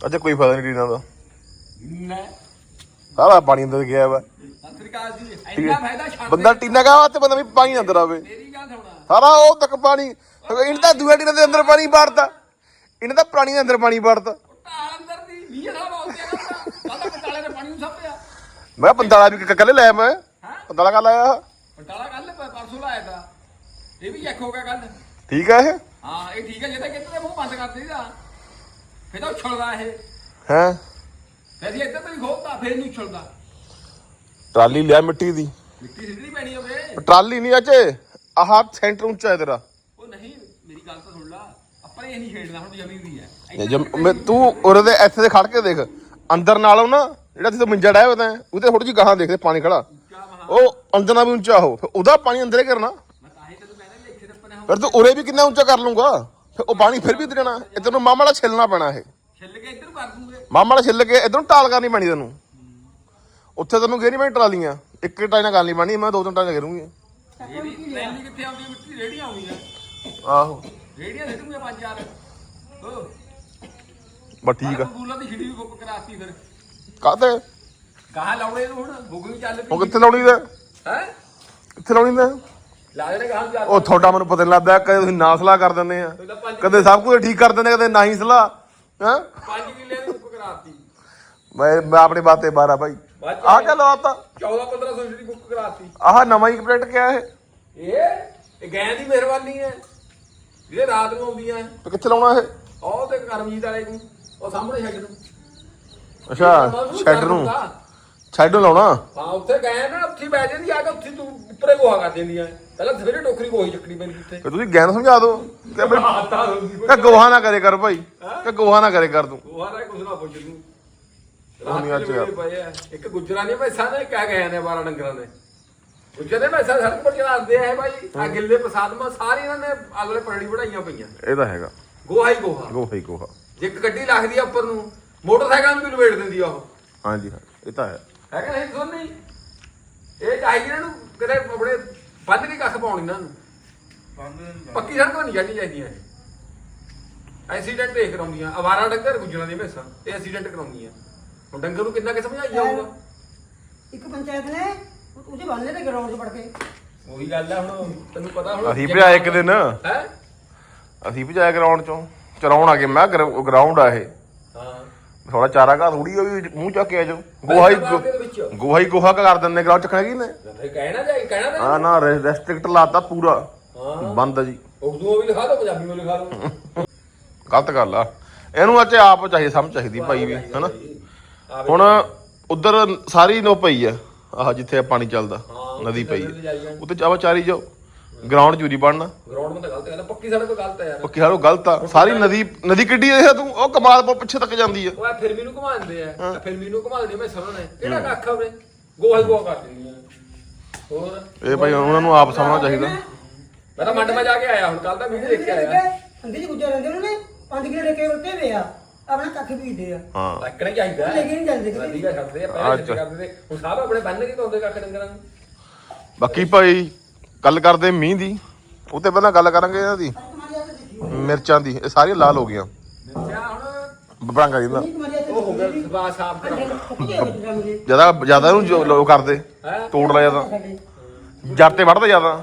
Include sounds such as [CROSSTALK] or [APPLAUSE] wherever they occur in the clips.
ਅੱਛਾ ਕੋਈ ਫਾਇਦਾ ਨਹੀਂ ਟੀਨਾ ਦਾ ਨਾ। ਸਾਰਾ ਪਾਣੀ ਅੰਦਰ ਗਿਆ ਵਾ। ਅਫਰੀਕਾ ਜੀ। ਇੰਨਾ ਫਾਇਦਾ ਛੱਡ ਬੰਦਾ ਟੀਨਾ ਕਾ ਤੇ ਬੰਦਾ ਵੀ ਪਾਣੀ ਅੰਦਰ ਆਵੇ। ਮੇਰੀ ਗੱਲ ਸੁਣਾ। ਸਾਰਾ ਉਹ ਤੱਕ ਪਾਣੀ ਇਹਨਾਂ ਦਾ ਦੂਆ ਟੀਨਾ ਦੇ ਅੰਦਰ ਪਾਣੀ ਵੜਦਾ ਇਹਨਾਂ ਦਾ ਪਾਣੀ ਦੇ ਅੰਦਰ ਪਾਣੀ ਵੜਦਾ ਟਾਲ ਅੰਦਰ ਦੀ 20 ਸਾਲ ਬੋਲਦੇ ਆ ਨਾ ਕੱਲ ਪਟਾਲੇ ਦੇ ਪਾਣੀ ਨੂੰ ਸੱਪਿਆ। ਮੈਂ ਪੰਤਾਲਾ ਵੀ ਕੱਲੇ ਲੈ ਮੈਂ। ਹਾਂ? ਪੰਤਾਲਾ ਕਾ ਲਾਇਆ ਪਟਾਲਾ ਕੱਲ ਪਰਸੋਂ ਲਾਇਆ ਤਾ। ਇਹ ਵੀ ਚੈੱਕ ਹੋ ਗਿਆ ਕੱਲ ਠੀਕ ਹੈ ਇਹ? ਹਾਂ ਇਹ ਠੀਕ ਹੈ ਜੇ ਤਾਂ ਕਿਤੇ ਮੂੰਹ ਬੰਦ ਕਰ ਦੇਈਦਾ। ਫਿਰ ਤਾਂ ਉਛਲਦਾ ਇਹ। ਹੈ? ਫਿਰ ਜੇ ਇੱਧਰ ਤੋਂ ਹੀ ਖੋਲਦਾ ਫਿਰ ਨਹੀਂ ਉਛਲਦਾ ਟਰਾਲੀ ਲਿਆ ਮਿੱਟੀ ਦੀ। ਮਿੱਟੀ ਸਿੱਧੀ ਪੈਣੀ ਹੋਵੇ ਟਰਾਲੀ ਨਹੀਂ ਅਜੇ। ਆਹ ਸੈਂਟਰ ਉੱਚਾ ਹੈ ਤੇਰਾ। ਉਹ ਨਹੀਂ ਮੇਰੀ ਗੱਲ ਤਾਂ ਸੁਣ ਲਾ। ਆਪਣੇ ਇਹ ਨਹੀਂ ਛੇੜਨਾ ਹੁਣ ਜ਼ਮੀਨ ਦੀ ਹੈ। ਜੇ ਜਮ- ਤੂੰ ਉਰੇ ਦੇ ਇੱਥੇ ਦੇ ਖੜ ਕੇ ਦੇਖ। ਅੰਦਰ ਨਾਲੋਂ ਨਾ ਜਿਹੜਾ ਤੇ ਮੰਜਾ ਡਾਇਆ ਹੋਇਆ ਤਾਂ ਉਹਦੇ ਥੋੜੀ ਜਿਹੀ ਗਾਹਾਂ ਦੇਖਦੇ ਪਾਣੀ ਖੜਾ ਉਹ ਅੰਦਰ ਨਾਲ ਵੀ ਉੱਚਾ ਹੋ ਉਹਦਾ ਪਾਣੀ ਅੰਦਰੇ ਕਰਨਾ। ਫਿਰ ਤੂੰ ਉਰੇ ਵੀ ਕਿੰਨਾ ਉੱਚਾ ਕਰ ਲੂੰਗਾ ਫਿਰ ਉਹ ਪਾਣੀ ਫਿਰ ਵੀ ਇੱਧਰ ਜਾਣਾ। ਇਹ ਤੈਨੂੰ ਮਾਮਾ ਵਾਲਾ ਛਿੱਲਣਾ ਪੈਣਾ ਇਹ। ਛਿੱਲ ਕੇ ਇੱਧਰ ਕਰ ਦੂੰਗੇ। ਮਾਮਾ ਵਾਲਾ ਛਿੱਲ ਕੇ ਇਧਰੋਂ ਟਾਲ ਕਰਨੀ ਪੈਣੀ ਤੈਨੂੰ। ਉੱਥੇ ਤੈਨੂੰ ਗੇਰੀ ਮੈਂ ਟਰਾਲੀਆਂ? ਇੱਕ ਟਾਈ ਨਾਲ ਕਰਨੀ ਪੈਣੀ ਮੈਂ ਦੋ ਤਿੰਨ ਟਾਈ ਕਰੂੰਗੀ ਟ੍ਰੈਲੀ ਕਿੱਥੇ ਆਉਂਦੀ ਹੈ ਮਿੱਟੀ? ਰੇੜੀਆਂ ਆਉਂਦੀਆਂ। ਆਹੋ। ਰੇੜੀਆਂ ਸਿੱਟੂਗੇ ਪੰਜ ਚਾਰ। ਹੋ ਬਸ ਠੀਕ ਆ। ਬੂਲਾ ਦੀ ਛਿੜੀ ਵੀ ਬੁੱਕ ਕਰਾਤੀ ਫਿਰ। ਕਾਹਤੇ? ਗਾਹ ਲਾਉਣੇ ਨੂੰ ਹੁਣ ਬੁੱਕ ਵੀ ਚੱਲ ਉਹ ਕਿੱਥੇ ਲਾਉਣੀ ਦਾ ਹੈ? ਕਿੱਥੇ ਲਾਉਣੀ ਦਾ ਲਾ ਜਿਹੜੇ ਗਾਹ ਚੱਲ ਉਹ ਤੁਹਾਡਾ ਮੈਨੂੰ ਪਤਾ ਨਹੀਂ ਲੱਗਦਾ ਕਦੇ ਤੁਸੀਂ ਨਾ ਸਲਾਹ ਕਰ ਦਿੰਦੇ ਆ। ਕਦੇ ਸਭ ਕੁਝ ਠੀਕ ਕਰ ਦਿੰਦੇ ਕਦੇ ਨਹੀਂ ਸਲਾਹ। ਹਾਂ? ਪੰਜ ਕਿੱਲੇ ਦੀ ਬੁੱਕ ਕਰਾਤੀ। ਮੈਂ ਮੈਂ ਆਪਣੀ ਬਾਤੇ 12 ਭਾਈ ਆਹ ਕਿਆ ਲਵਾਤਾ 14 1500 ਦੀ ਬੁੱਕ ਕਰਾਤੀ। ਆਹ ਨਵਾਂ ਹੀ ਕੰਪਲੀਟ ਕਿਆ ਇਹ? ਇਹ? ਇਹ ਗੈਂ ਦੀ ਮਿਹਰਬਾਨੀ ਹੈ। ਜਿਹੜੇ ਰਾਤ ਨੂੰ ਆਉਂਦੀਆਂ ਤੇ ਕਿੱਥੇ ਲਾਉਣਾ ਇਹ? ਉਹ ਤੇ ਕਰਮਜੀਤ ਵਾਲੇ ਨੂੰ ਉਹ ਸਾਹਮਣੇ ਛੱਡ ਨੂੰ ਅੱਛਾ ਸ਼ੈਡ ਨੂੰ। ਨੂੰ ਲਾਉਣਾ। ਹਾਂ ਉੱਥੇ ਗਏ ਨਾ ਉੱਥੇ ਬਹਿ ਜਾਂਦੀ ਆ ਕੇ ਉੱਥੇ ਤੂੰ ਉੱਪਰੇ ਗੋਹਾ ਕਰ ਦਿੰਦੀਆਂ। ਪਹਿਲਾਂ ਸਵੇਰੇ ਟੋਕਰੀ ਗੋਹੀ ਚੱਕਣੀ ਪੈਂਦੀ ਉੱਥੇ। ਤੇ ਤੁਸੀਂ ਗੈਨ ਸਮਝਾ ਦਿਓ ਕਿ ਬਈ ਹੁੰਦੀ ਕਿ ਗੋਹਾ ਨਾ ਕਰੇ ਕਰ ਭਾਈ। ਕਿ ਗੋਹਾ ਨਾ ਕਰੇ ਕਰ ਤੂੰ। ਗੋਹਾ ਦਾ ਕੁਝ ਨਾ ਪੁੱਛ ਤੂੰ। ਨਹੀਂ ਅੱਜ ਯਾਰ। ਆ। ਇੱਕ ਗੁੱਜਰਾਂ ਨੇ ਪੈਸਾ ਨੇ ਕਹਿ ਗਏ ਨੇ 12 ਡੰਗਰਾਂ ਨੇ ਗੁੱਜਰ ਨੇ ਪੈਸਾ ਸੜਕ ਪਰ ਚਲਾਉਂਦੇ ਆ ਭਾਈ। ਆ ਗਿੱਲੇ ਪ੍ਰਸਾਦਮਾ ਸਾਰੇ ਇਹਨਾਂ ਨੇ ਅਗਲੇ ਪਰੜੀ ਵੜਾਈਆਂ ਪਈਆਂ। ਇਹ ਤਾਂ ਹੈਗਾ। ਗੋਹਾ ਹੀ ਗੋਹਾ। ਗੋਹਾ ਹੀ ਗੋਹਾ। ਜੇ ਇੱਕ ਗੱਡੀ ਲੱਗਦੀ ਆ ਉੱਪਰ ਨੂੰ ਮੋਟਰਸਾਈਕਲ ਨੂੰ ਵੀ ਲਵੇੜ ਦਿੰਦੀ ਆ ਉਹ। ਹਾਂਜੀ ਹਾਂ ਇਹ ਤਾਂ ਹੈ। ਹੈ ਕਿ ਨਹੀਂ ਸੁਣ ਨਹੀਂ ਇਹ ਚਾਹੀਦੀ ਇਹਨਾਂ ਨੂੰ ਕਿਤੇ ਆਪਣੇ ਬੰਦ ਨਹੀਂ ਕੱਖ ਪਾਉਣੀ ਇਹਨਾਂ ਨੂੰ। ਪੱਕੀ ਸੜਕ ਨਹੀਂ ਜਾਣੀ ਚਾਹੀਦੀਆਂ ਇਹ। ਐਕਸੀਡੈਂਟ ਇਹ ਕਰਾਉਂਦੀਆਂ ਅਵਾਰਾ ਡੰਗਰ ਗੁੱਜਰਾਂ ਦੀਆਂ ਭੈਸਾਂ ਇਹ ਐਕਸੀਡੈਂਟ ਕਰਾਉਂਦੀਆਂ ਹੁਣ ਡੰਗਰ ਨੂੰ ਕਿੰਨਾ ਕਿ ਸਮਝਾਈ ਜਾਊਗਾ ਇੱਕ ਪੰਚਾਇਤ ਨੇ ਉਹਦੇ ਬੰਨੇ ਤੇ ਗਰਾਊਂਡ 'ਚ ਵੜ ਕੇ। ਉਹੀ ਗੱਲ ਆ ਹੁਣ ਤੈਨੂੰ ਪਤਾ ਹੁਣ। ਅਸੀਂ ਭਜਾ ਇੱਕ ਦਿਨ। ਹੈ? ਅਸੀਂ ਭਜਾਇਆ ਗਰਾਊਂਡ ਚੋਂ। ਚਰਾਉਣ ਆ ਕੇ ਮੈਂ ਗਰਾਊਂਡ ਆ ਇਹ। ਹਾਂ ਥੋੜਾ ਚਾਰਾ ਘਾ ਥੋੜੀ ਹੋਈ ਮੂੰਹ ਚੱਕ ਕੇ ਆ ਜਾਓ। ਗੋਹਾ ਹੀ ਦੇ ਵਿੱਚ। ਗੋਹਾ ਹੀ ਗੋਹਾ ਕਰ ਦਿੰਦੇ ਗਰਾਊਂਡ ਚੱਕਣਾ ਕੀ ਨੇ ਫਿਰ ਕਹਿਣਾ ਜਾਈ ਕਹਿਣਾ ਤਾਂ ਨਾ ਰੈਸਟ੍ਰਿਕਟ ਲਾਤਾ ਪੂਰਾ। ਹਾਂ ਬੰਦ ਆ ਜੀ। ਉਰਦੂ ਵੀ ਲਿਖਾ ਦੋ ਪੰਜਾਬੀ ਵਿੱਚ ਲਿਖਾ ਦੋ। [LAUGHS] ਗਲਤ ਗੱਲ ਆ। ਇਹਨੂੰ ਅੱਜ ਆਪ ਚਾਹੀਏ ਸਮਝ ਚਾਹੀਦੀ ਭਾਈ ਵੀ ਹਨਾ? ਹੁਣ ਉਧਰ ਸਾਰੀ ਨੋ ਪਈ ਆ ਆਹ ਜਿੱਥੇ ਪਾਣੀ ਚੱਲਦਾ ਨਦੀ ਪਈ ਆ। ਉੱਤੇ ਚਾਵਾ ਚਾਰੀ ਜਾਓ। ਗਰਾਊਂਡ ਚੂਰੀ ਬਣਨਾ। ਗਰਾਊਂਡ ਮੇ ਤਾਂ ਗਲਤ ਹੈ ਨਾ ਪੱਕੀ ਸੜਕ ਤੋਂ ਗਲਤ ਹੈ ਯਾਰ। ਪੱਕੀ ਹਾਲੋ ਗਲਤ ਆ। ਸਾਰੀ ਨਦੀ ਨਦੀ ਕਿੱਡੀ ਦੇਖਿਆ ਤੂੰ ਉਹ ਕਮਾਲ ਪਰ ਪਿੱਛੇ ਤੱਕ ਜਾਂਦੀ ਆ। ਉਹ ਫਿਰ ਮੈਨੂੰ ਘੁਮਾਉਂਦੇ ਆ। ਆਹ ਫਿਰ ਮੈਨੂੰ ਘੁਮਾਉਂਦੇ ਮੈਂ ਸਰੋਂ ਨੇ ਕਿਹੜਾ ਕੱਖ ਆਵੇ ਗੋਹਾ ਹੀ ਗੋਹਾ ਕਰ ਦਿੰਦੀਆਂ ਹੋਰ? ਇਹ ਭਾਈ ਉਹਨਾਂ ਨੂੰ ਆਪ ਸਮਝਣਾ ਚਾਹੀਦਾ। ਮੈਂ ਤਾਂ ਮੰਡ ਮਾ ਜਾ ਕੇ ਆਇਆ ਹੁਣ ਕੱਲ ਦਾ ਵੀਡੀਓ ਦੇਖ ਕੇ ਆਇਆ ਅੰਦੇ ਚ ਗੁੱਜਰ ਰਹਿੰਦੇ ਨੇ ਪੰਜ ਕਿਲੇ ਰੇਕੇ ਉੱਤੇ ਵੇ ਆ। ਆਪਣਾ ਕੱਖ ਬੀਜਦੇ ਆ ਹਾਂ। ਲੱਕਣੇ ਚਾਹੀਦਾ। ਲੈ ਕੇ ਨਹੀਂ ਜਾਂਦੇ। ਨਦੀ ਦਾ। ਛੱਡਦੇ ਆ ਪਹਿਲੇ ਛੱਡ ਕਰਦੇ ਤੇ। ਹੁਣ ਸਾਹਿਬ ਆਪਣੇ ਬੰਨ ਕੇ ਧੋਂਦੇ ਕੱਖ ਡੰਗਰਾਂ ਨੂੰ। ਬਾਕੀ ਭਾਈ ਗੱਲ ਕਰਦੇ ਮੀਂਹ ਦੀ ਉਹ ਤੇ ਪਹਿਲਾਂ ਗੱਲ ਕਰਾਂਗੇ ਇਹਨਾਂ ਦੀ। ਮਿਰਚਾਂ ਦੀ ਇਹ ਸਾਰੀਆਂ ਲਾਲ ਹੋ ਗਈਆਂ। ਬੜਾਂਗਾ ਜੀ ਦਾ ਉਹ ਹੋ ਗਿਆ ਸਵਾ ਸਾਫ਼ ਕਰਾ ਜ਼ਿਆਦਾ ਜ਼ਿਆਦਾ ਜੋ ਲੋਕ ਕਰਦੇ ਹੈ? ਤੋੜ ਲਿਆ ਜਾਂਦਾ ਜੜ ਤੇ ਵੜਦਾ ਜ਼ਿਆਦਾ।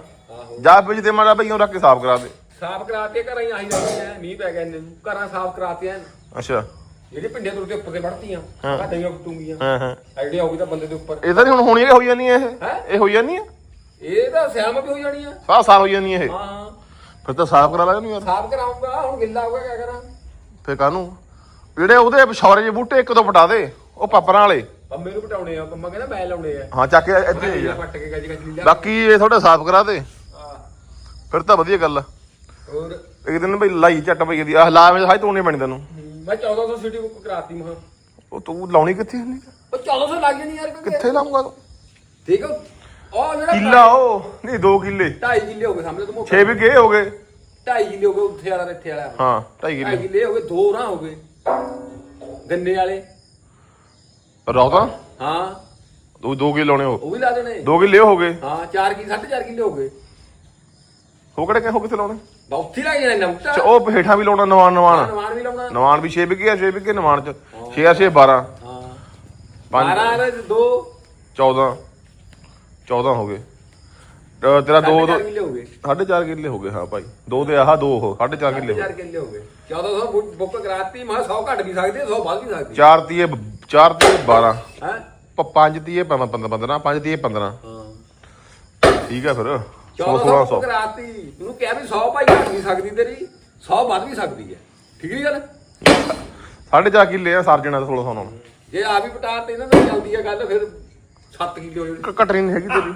ਜਾ ਵਿੱਚ ਤੇ ਮਾੜਾ ਭਈਆਂ ਰੱਖ ਕੇ ਸਾਫ਼ ਕਰਾ ਦੇ। ਸਾਫ਼ ਕਰਾਤੇ ਘਰਾਂ ਹੀ ਆਹੀ ਰਹਿੰਦੀਆਂ ਮੀਂਹ ਪੈ ਗਿਆ ਇਹਨੇ ਨੂੰ। ਘਰਾਂ ਸਾਫ਼ ਕਰਾਤੇ ਐਨ ਅੱਛਾ। ਜਿਹੜੇ ਪਿੰਡੇ ਤੁਰ ਕੇ ਉੱਪਰ ਤੇ ਵੜਤੀਆਂ ਹਾਂ। ਘਾਟੀਆਂ ਕੁੱਟੂਗੀਆਂ ਹਾਂ ਹਾਂ। ਆਈਡੀਆ ਹੋਊਗੀ ਤਾਂ ਬੰਦੇ ਦੇ ਉੱਪਰ। ਇਹ ਤਾਂ ਨੀ ਹੁਣ ਹੋਣੀ ਹੋਈ ਜਾਂਦੀ ਇਹ? ਹੈਂ? ਇਹ ਹੋਈ ਜਾਂਦੀ ਹੈ ਇਹ ਤਾਂ ਸਿਆਮ ਵੀ ਹੋ ਜਾਣੀ ਆ। ਇਹ। ਫਿਰ ਤਾਂ ਸਾਫ਼ ਕਰਾ ਲੈਣੀ ਯਾਰ। ਸਾਫ਼ ਕਰਾਉਂਗਾ ਹੁਣ ਗਿੱਲਾ ਹੋਊਗਾ ਕਿਆ ਕਰਾਂ? ਫਿਰ ਕਾਹਨੂੰ? ਜਿਹੜੇ ਉਹਦੇ ਪਿਛੌਰੇ ਜਿਹੇ ਬੂਟੇ ਇੱਕ ਦੋ ਪਟਾ ਦੇ ਉਹ ਪਾਪਰਾਂ ਵਾਲੇ। ਪੰਮੇ ਨੂੰ ਪਟਾਉਣੇ ਆ ਪੰਮਾ ਕਹਿੰਦਾ ਮੈਂ ਲਾਉਣੇ ਆ। ਹਾਂ ਚੱਕ ਕੇ ਇੱਥੇ ਹੀ ਆ। ਪੱਟ ਕੇ ਗੱਜ ਗੱਜ ਲੀਲਾ ਬਾਕੀ ਇਹ ਥੋੜਾ ਸਾਫ਼ ਕਰਾ ਦੇ। ਹਾਂ। ਫਿਰ ਤਾਂ ਵਧੀਆ ਗੱਲ ਆ। ਹੋਰ? ਇੱਕ ਦਿਨ ਬਈ ਲਾਈ ਝੱਟ ਪਈ ਦੀ ਆਹ ਲਾ ਵਿੱਚ ਹਾਈ ਤੋੜਨੀ ਪੈਣੀ ਤੈਨੂੰ। ਮੈਂ 1400 ਸਿਟੀ ਬੁੱਕ ਕਰਾਤੀ ਮਹਾ ਉਹ ਤੂੰ ਲਾਉਣੀ ਕਿੱਥੇ ਹੁੰਦੀ ਉਹ 1400 ਲੱਗ ਜਾਣੀ ਯਾਰ ਕਿਉਂਕਿ ਕਿੱਥੇ ਲਾਉਂਗਾ ਤੂੰ? ਠੀਕ ਆ ਉਹ ਜਿਹੜਾ ਕਿੱਲਾ ਉਹ ਨਹੀਂ 2 ਕਿੱਲੇ। 2.5 ਕਿੱਲੇ ਹੋ ਗਏ ਸਾਹਮਣੇ ਤੋਂ 6 ਵੀ ਗਏ ਹੋ ਗਏ 2.5 ਕਿੱਲੇ ਹੋ ਗਏ ਉੱਥੇ ਵਾਲਾ ਇੱਥੇ ਵਾਲਾ। ਹਾਂ 2.5 ਢਾਈ ਕਿੱਲੇ। ਕਿੱਲੇ ਹੋ ਗਏ ਦੋ ਰਾਂ ਹੋ ਗਏ। ਗੰਨੇ ਵਾਲੇ। ਰੌਤਾ ਹਾਂ। ਉਹ 2 ਕਿੱਲੇ ਲਾਉਣੇ ਹੋ ਉਹ ਵੀ ਲਾ ਦੇਣੇ। 2 ਕਿੱਲੇ ਹੋ ਗਏ? ਹਾਂ 4 ਕੀ 4.5 ਕਿੱਲੇ ਹੋ ਗਏ। ਹੋ ਕਿਹੜੇ ਹੋ ਕਿੱਥੇ ਲਾਉਣੇ? ਉੱਥੇ ਲੱਗ ਜਾਣਾ ਨਮਟਾ ਉਹ ਹੇਠਾਂ ਵੀ ਲਾਉਣਾ ਨਵਾਨ ਨਵਾਨ। ਨਵਾਨ ਵੀ ਲਾਉਣਾ। ਨਵਾਨ ਵੀ 6 ਵਿਗੇ ਆ 6 ਵਿਗੇ ਨਵਾਨ ਚ। 6 ਆ 6 12 ਹਾਂ। ਪੰਜ। 12 ਦੇ ਦੋ। 14 14 ਹੋ ਗਏ। ਅਹ ਤੇਰਾ ਦੋ ਦੋ ਕਿੱਲੇ ਹੋ ਗਏ। ਸਾਢੇ ਚਾਰ ਕਿੱਲੇ ਹੋ ਗਏ ਹਾਂ ਭਾਈ। ਦੋ ਤੇ ਆਹ ਦੋ ਉਹ ਸਾਢੇ ਚਾਰ ਕਿੱਲੇ ਹੋ ਗਏ। ਕਿੱਲੇ ਹੋ ਗਏ। 1400 ਬੁੱਕ- ਕਰਾਤੀ ਮੈਂ 100 ਘੱਟ ਵੀ ਸਕਦੀ 100 ਵੱਧ ਵੀ ਸਕਦੀ। ਚਾਰ ਤੀਏ ਚਾਰ ਤੀਏ 12 ਹੈ? ਪ- ਪੰਜ ਤੀਏ 15 15 ਪੰਜ ਤੀਏ 15 ਹਾਂ। ਠੀਕ ਹੈ ਫਿਰ। 16 1400 1600 ਬੁੱਕ ਕਰਾਤੀ। ਤੈਨੂੰ ਕਿਹਾ ਵੀ 100 ਭਾਈ ਘੱਟ ਵੀ ਸਕਦੀ ਤੇਰੀ 100 ਵੱਧ ਵੀ ਸਕਦੀ ਹੈ। ਠੀਕ ਨਹੀਂ ਗੱਲ? ਸਾਢੇ ਚਾਰ ਕਿੱਲੇ ਆ ਸਰ ਜਣਾ 1600 ਨਾਲ। ਜੇ ਆ ਵੀ ਪਟਾ ਤੇ ਇਹਨਾਂ ਨਾਲ ਚੱਲਦੀ ਹੈ ਗੱਲ ਫਿਰ 7 ਕਿੱਲੇ ਹੋ ਜਾਣੇ। ਕ- ਕਟਰੀ ਨਹੀਂ ਹੈਗੀ ਤੇਰੀ।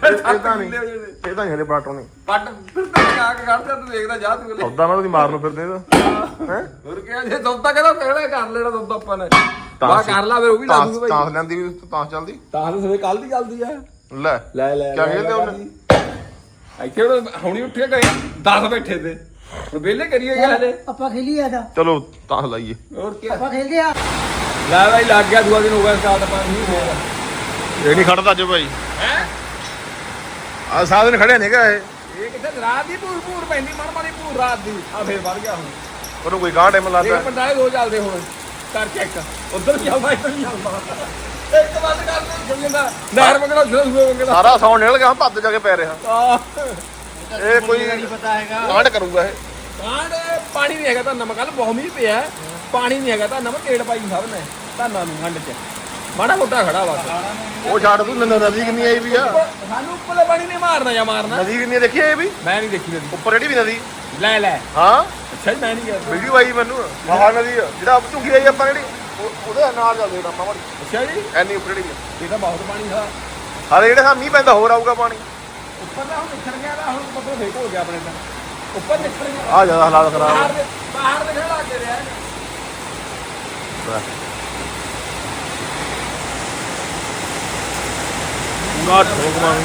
ਫਿਰ ਇਹ ਤਾਂ ਨਹੀਂ। ਕਿੱਲੇ ਹੋ ਜਾਣੇ। ਇਹ ਤਾਂ ਨਹੀਂ ਹਲੇ ਬਾਟੋ ਨਹੀਂ। ਪੱਟ ਫਿਰ ਤਾਂ ਆ ਕੇ ਖੜਦਾ ਤੂੰ ਦੇਖਦਾ ਜਾ ਤੂੰ ਅਗਲੇ ਸੌਦਾ ਨਾ ਉਹਦੀ ਮਾਰ ਨੂੰ ਫਿਰਦੇ ਇਹਦਾ। ਹੈ। ਹੋਰ ਕਿਹਾ ਜੇ ਸੌਦਾ ਕਹਿੰਦਾ ਕਹਿਣਾ ਕਰ ਲੈਣਾ ਸੌਦਾ ਆਪਾਂ ਨੇ। ਬਾ ਕਰ ਲਾ ਫਿਰ ਉਹ ਵੀ ਲਾ ਦੂਗਾ ਤਾਂ ਭਾਈ ਲੈਂਦੀ ਵੀ ਤਾਂ ਚੱਲਦੀ। ਤਾਂ ਸਵੇ ਕੱਲ ਦੀ ਚੱਲਦੀ ਆ। ਲੈ ਲੈ ਲੈ ਕਿਆ ਕਹਿੰਦੇ ਉਹਨੇ? ਇੱਥੇ ਹੁਣ ਹੁਣੀ ਉੱਠੇ ਗਏ 10 ਬੈਠੇ ਤੇ। ਵਿਹਲੇ ਕਰੀਏ ਗਿਆ ਹਲੇ ਆਪਾਂ ਖੇਲੀ ਆ ਤਾਂ ਚਲੋ ਤਾਂ ਲਾਈਏ। ਹੋਰ ਕੀ ਆਪਾਂ ਖੇਲਦੇ ਆ। ਲੈ ਭਾਈ ਲੱਗ ਗਿਆ ਦੂਆ ਦਿਨ ਹੋ ਗਿਆ ਸਟਾਰਟ ਆਪਾਂ ਨਹੀਂ ਹੋਇਆ ਇਹ ਨਹੀਂ ਖੜਦਾ ਅੱਜ ਭਾਈ। ਹੈ? ਆ ਸਾਧ ਦਿਨ ਖੜਿਆ ਨਹੀਂਗਾ ਇਹ। ਇਹ ਕਿੱਥੇ ਰਾਤ ਦੀ ਭੂਰ ਭੂਰ ਪੈਂਦੀ ਮਨ ਮਾਰੀ ਭੂਰ ਰਾਤ ਦੀ। ਆ ਫੇਰ ਵੜ ਗਿਆ ਹੁਣ। ਉਹਨੂੰ ਕੋਈ ਗਾਹ ਟਾਈਮ ਇਹ ਲਾਤਾ ਪੰਡਾਲੇ ਦੋ ਚੱਲਦੇ ਹੁਣ। ਕਰ ਚੈੱਕ ਉਧਰ ਵੀ ਆਉਂਦਾ ਇੱਧਰ ਵੀ ਆਉਂਦਾ। ਇੱਕ ਬੰਦ ਕਰ ਦੇ ਸੁਣ ਜਾਂਦਾ ਨਹਿਰ ਮੰਗਣਾ ਸ਼ੁਰੂ ਸ਼ੁਰੂ ਮੰਗਣਾ। ਸਾਰਾ ਸੌਣ ਨਿਕਲ ਗਿਆ ਭੱਜ ਜਾ ਕੇ ਪੈ ਰਿਹਾ। ਇਹ ਕੋਈ ਨਹੀਂ ਪਤਾ ਹੈਗਾ। ਕਾਂਡ ਕਰੂਗਾ ਇਹ। ਕਾਂਡ ਪਾਣੀ ਨਹੀਂ ਹੈਗਾ ਤਾਂ ਨਮਕ ਕੱਲ ਬਹੁਤ ਮੀਂਹ ਪਿਆ। ਪਾਣੀ ਨਹੀਂ ਹੈਗਾ ਤਾਂ ਨਮਕ ਢੇੜ ਪਾਈ ਸਭ ਨੇ। ਧਾਨਾਂ ਨੂੰ ਠੰਡ ਚ। ਮਾੜਾ ਮੋਟਾ ਖੜਾ ਵਾ। ਉਹ ਛੱਡ ਤੂੰ ਨ- ਨਦੀ ਕਿੰਨੀ ਆਈ ਵੀ ਆ। ਸਾਨੂੰ ਉੱਪਰਲੇ ਪਾਣੀ ਨਹੀਂ ਮਾਰਨਾ ਜਾਂ ਮਾਰਨਾ। ਨਦੀ ਕਿੰਨੀ ਆ ਦੇਖੀ ਇਹ ਵੀ? ਮੈਂ ਨਹੀਂ ਦੇਖੀ ਨਦੀ ਉੱਪਰ ਜਿਹੜੀ ਵੀ ਨਦੀ ਲੈ ਲੈ। ਹਾਂ? ਅੱਛਾ ਜੀ ਮੈਂ ਨਹੀਂ ਗਿਆ। ਵੀਡੀਓ ਆਈ ਮੈਨੂੰ ਮਹਾ ਨਦੀ ਆ। ਜਿਹੜਾ ਝੁੰਗੀ ਆਈ ਆਪਾਂ ਜਿਹੜੀ ਉਹ- ਉਹਦੇ ਨਾਲ ਚੱਲਦੇ ਨਾ ਮਾਮਾ ਅੱਛਾ ਜੀ। ਐਨੀ ਉੱਪਰ ਜਿਹੜੀ ਆ? ਇਹ ਤਾਂ ਬਹੁਤ ਪਾਣੀ ਦਾ ਹਾਲੇ ਜਿਹੜੇ ਸਾ ਮੀਂਹ ਪੈਂਦਾ ਹੋਰ ਆਊਗਾ ਪਾਣੀ। ਉੱਪਰ ਦਾ ਹੁਣ ਨਿਕਲ ਗਿਆ ਤਾਂ ਹੁਣ ਮਤਲਬ ਫੇਕ ਹੋ ਗਿਆ ਆਪਣੇ ਦਾ ਉੱਪਰ ਨਿਕਲ ਗਿਆ। ਆ ਜ਼ਿਆਦਾ ਹਾਲਾਤ ਖਰਾਬ ਬਾਹਰ ਦੇ ਬਾਹਰ ਦੇ ਖੜਾ ਕੇ ਰਿਹਾ ਪੂਰਾ ਠੋਕ ਮਾਰੂ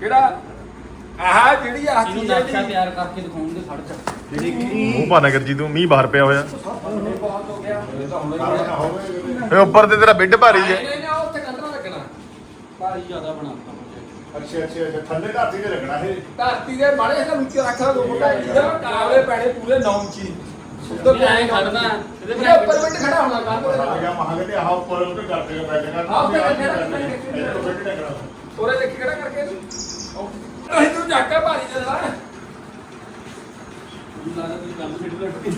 ਕਿਹੜਾ? ਆਹ ਜਿਹੜੀ ਆ ਚੀਜ਼ ਹੈ ਜਿਹੜੀ ਤਿਆਰ ਕਰਕੇ ਦਿਖਾਉਣਗੇ ਸੜਕ ਮੂੰਹ ਭਾਣਾ ਕਰ ਜੀ ਤੂੰ ਮੀਂਹ ਬਾਹਰ ਪਿਆ ਹੋਇਆ। ਇਹ ਉੱਪਰ ਤੇ ਤੇਰਾ ਬਿੱਡ ਭਾਰੀ ਹੈ ਨਹੀਂ ਨਹੀਂ ਉੱਥੇ ਕੰਟਰਾ ਲੱਗਣਾ ਭਾਰੀ ਜ਼ਿਆਦਾ ਬਣਾਤਾ। ਅੱਛਾ ਅੱਛਾ ਅੱਛਾ ਥੱਲੇ ਧਰਤੀ ਤੇ ਲੱਗਣਾ ਇਹ। ਧਰਤੀ ਦੇ ਮਾੜੇ ਜਿਹਾ ਵਿੱਚ ਰੱਖ ਲਾ ਦੋ ਫੁੱਟਾ ਇਹਦਾ ਕਾਬਲੇ ਪੈਣੇ ਪੂਰੇ 9 ਇੰਚੀ। ਇਹ ਐਂ ਖੜਨਾ, ਇਹਦੇ ਉੱਪਰ ਬਿੱਟ ਖੜਾ ਹੋਣਾ ਕੰਧ ਗਿਆ ਮਹਾਂਗੇ ਤੇ ਆਹ ਉੱਪਰ ਉਹਦੇ ਕਰ ਦੇਗਾ ਬੈਠ ਜਾਗਾ ਆਹ ਉੱਤੇ ਇਹ ਬੈਠ ਜਾਗਾ ਉਰੇ ਦੇਖੀ ਕਿਹੜਾ ਕਰਕੇ ਨਹੀਂ ਤੂੰ ਜਾਕਾ ਭਾਰੀ ਚੱਲਦਾ ਲੱਗਦਾ ਤੁਸੀਂ ਕੰਮ ਛੱਡ ਲੱਗੀ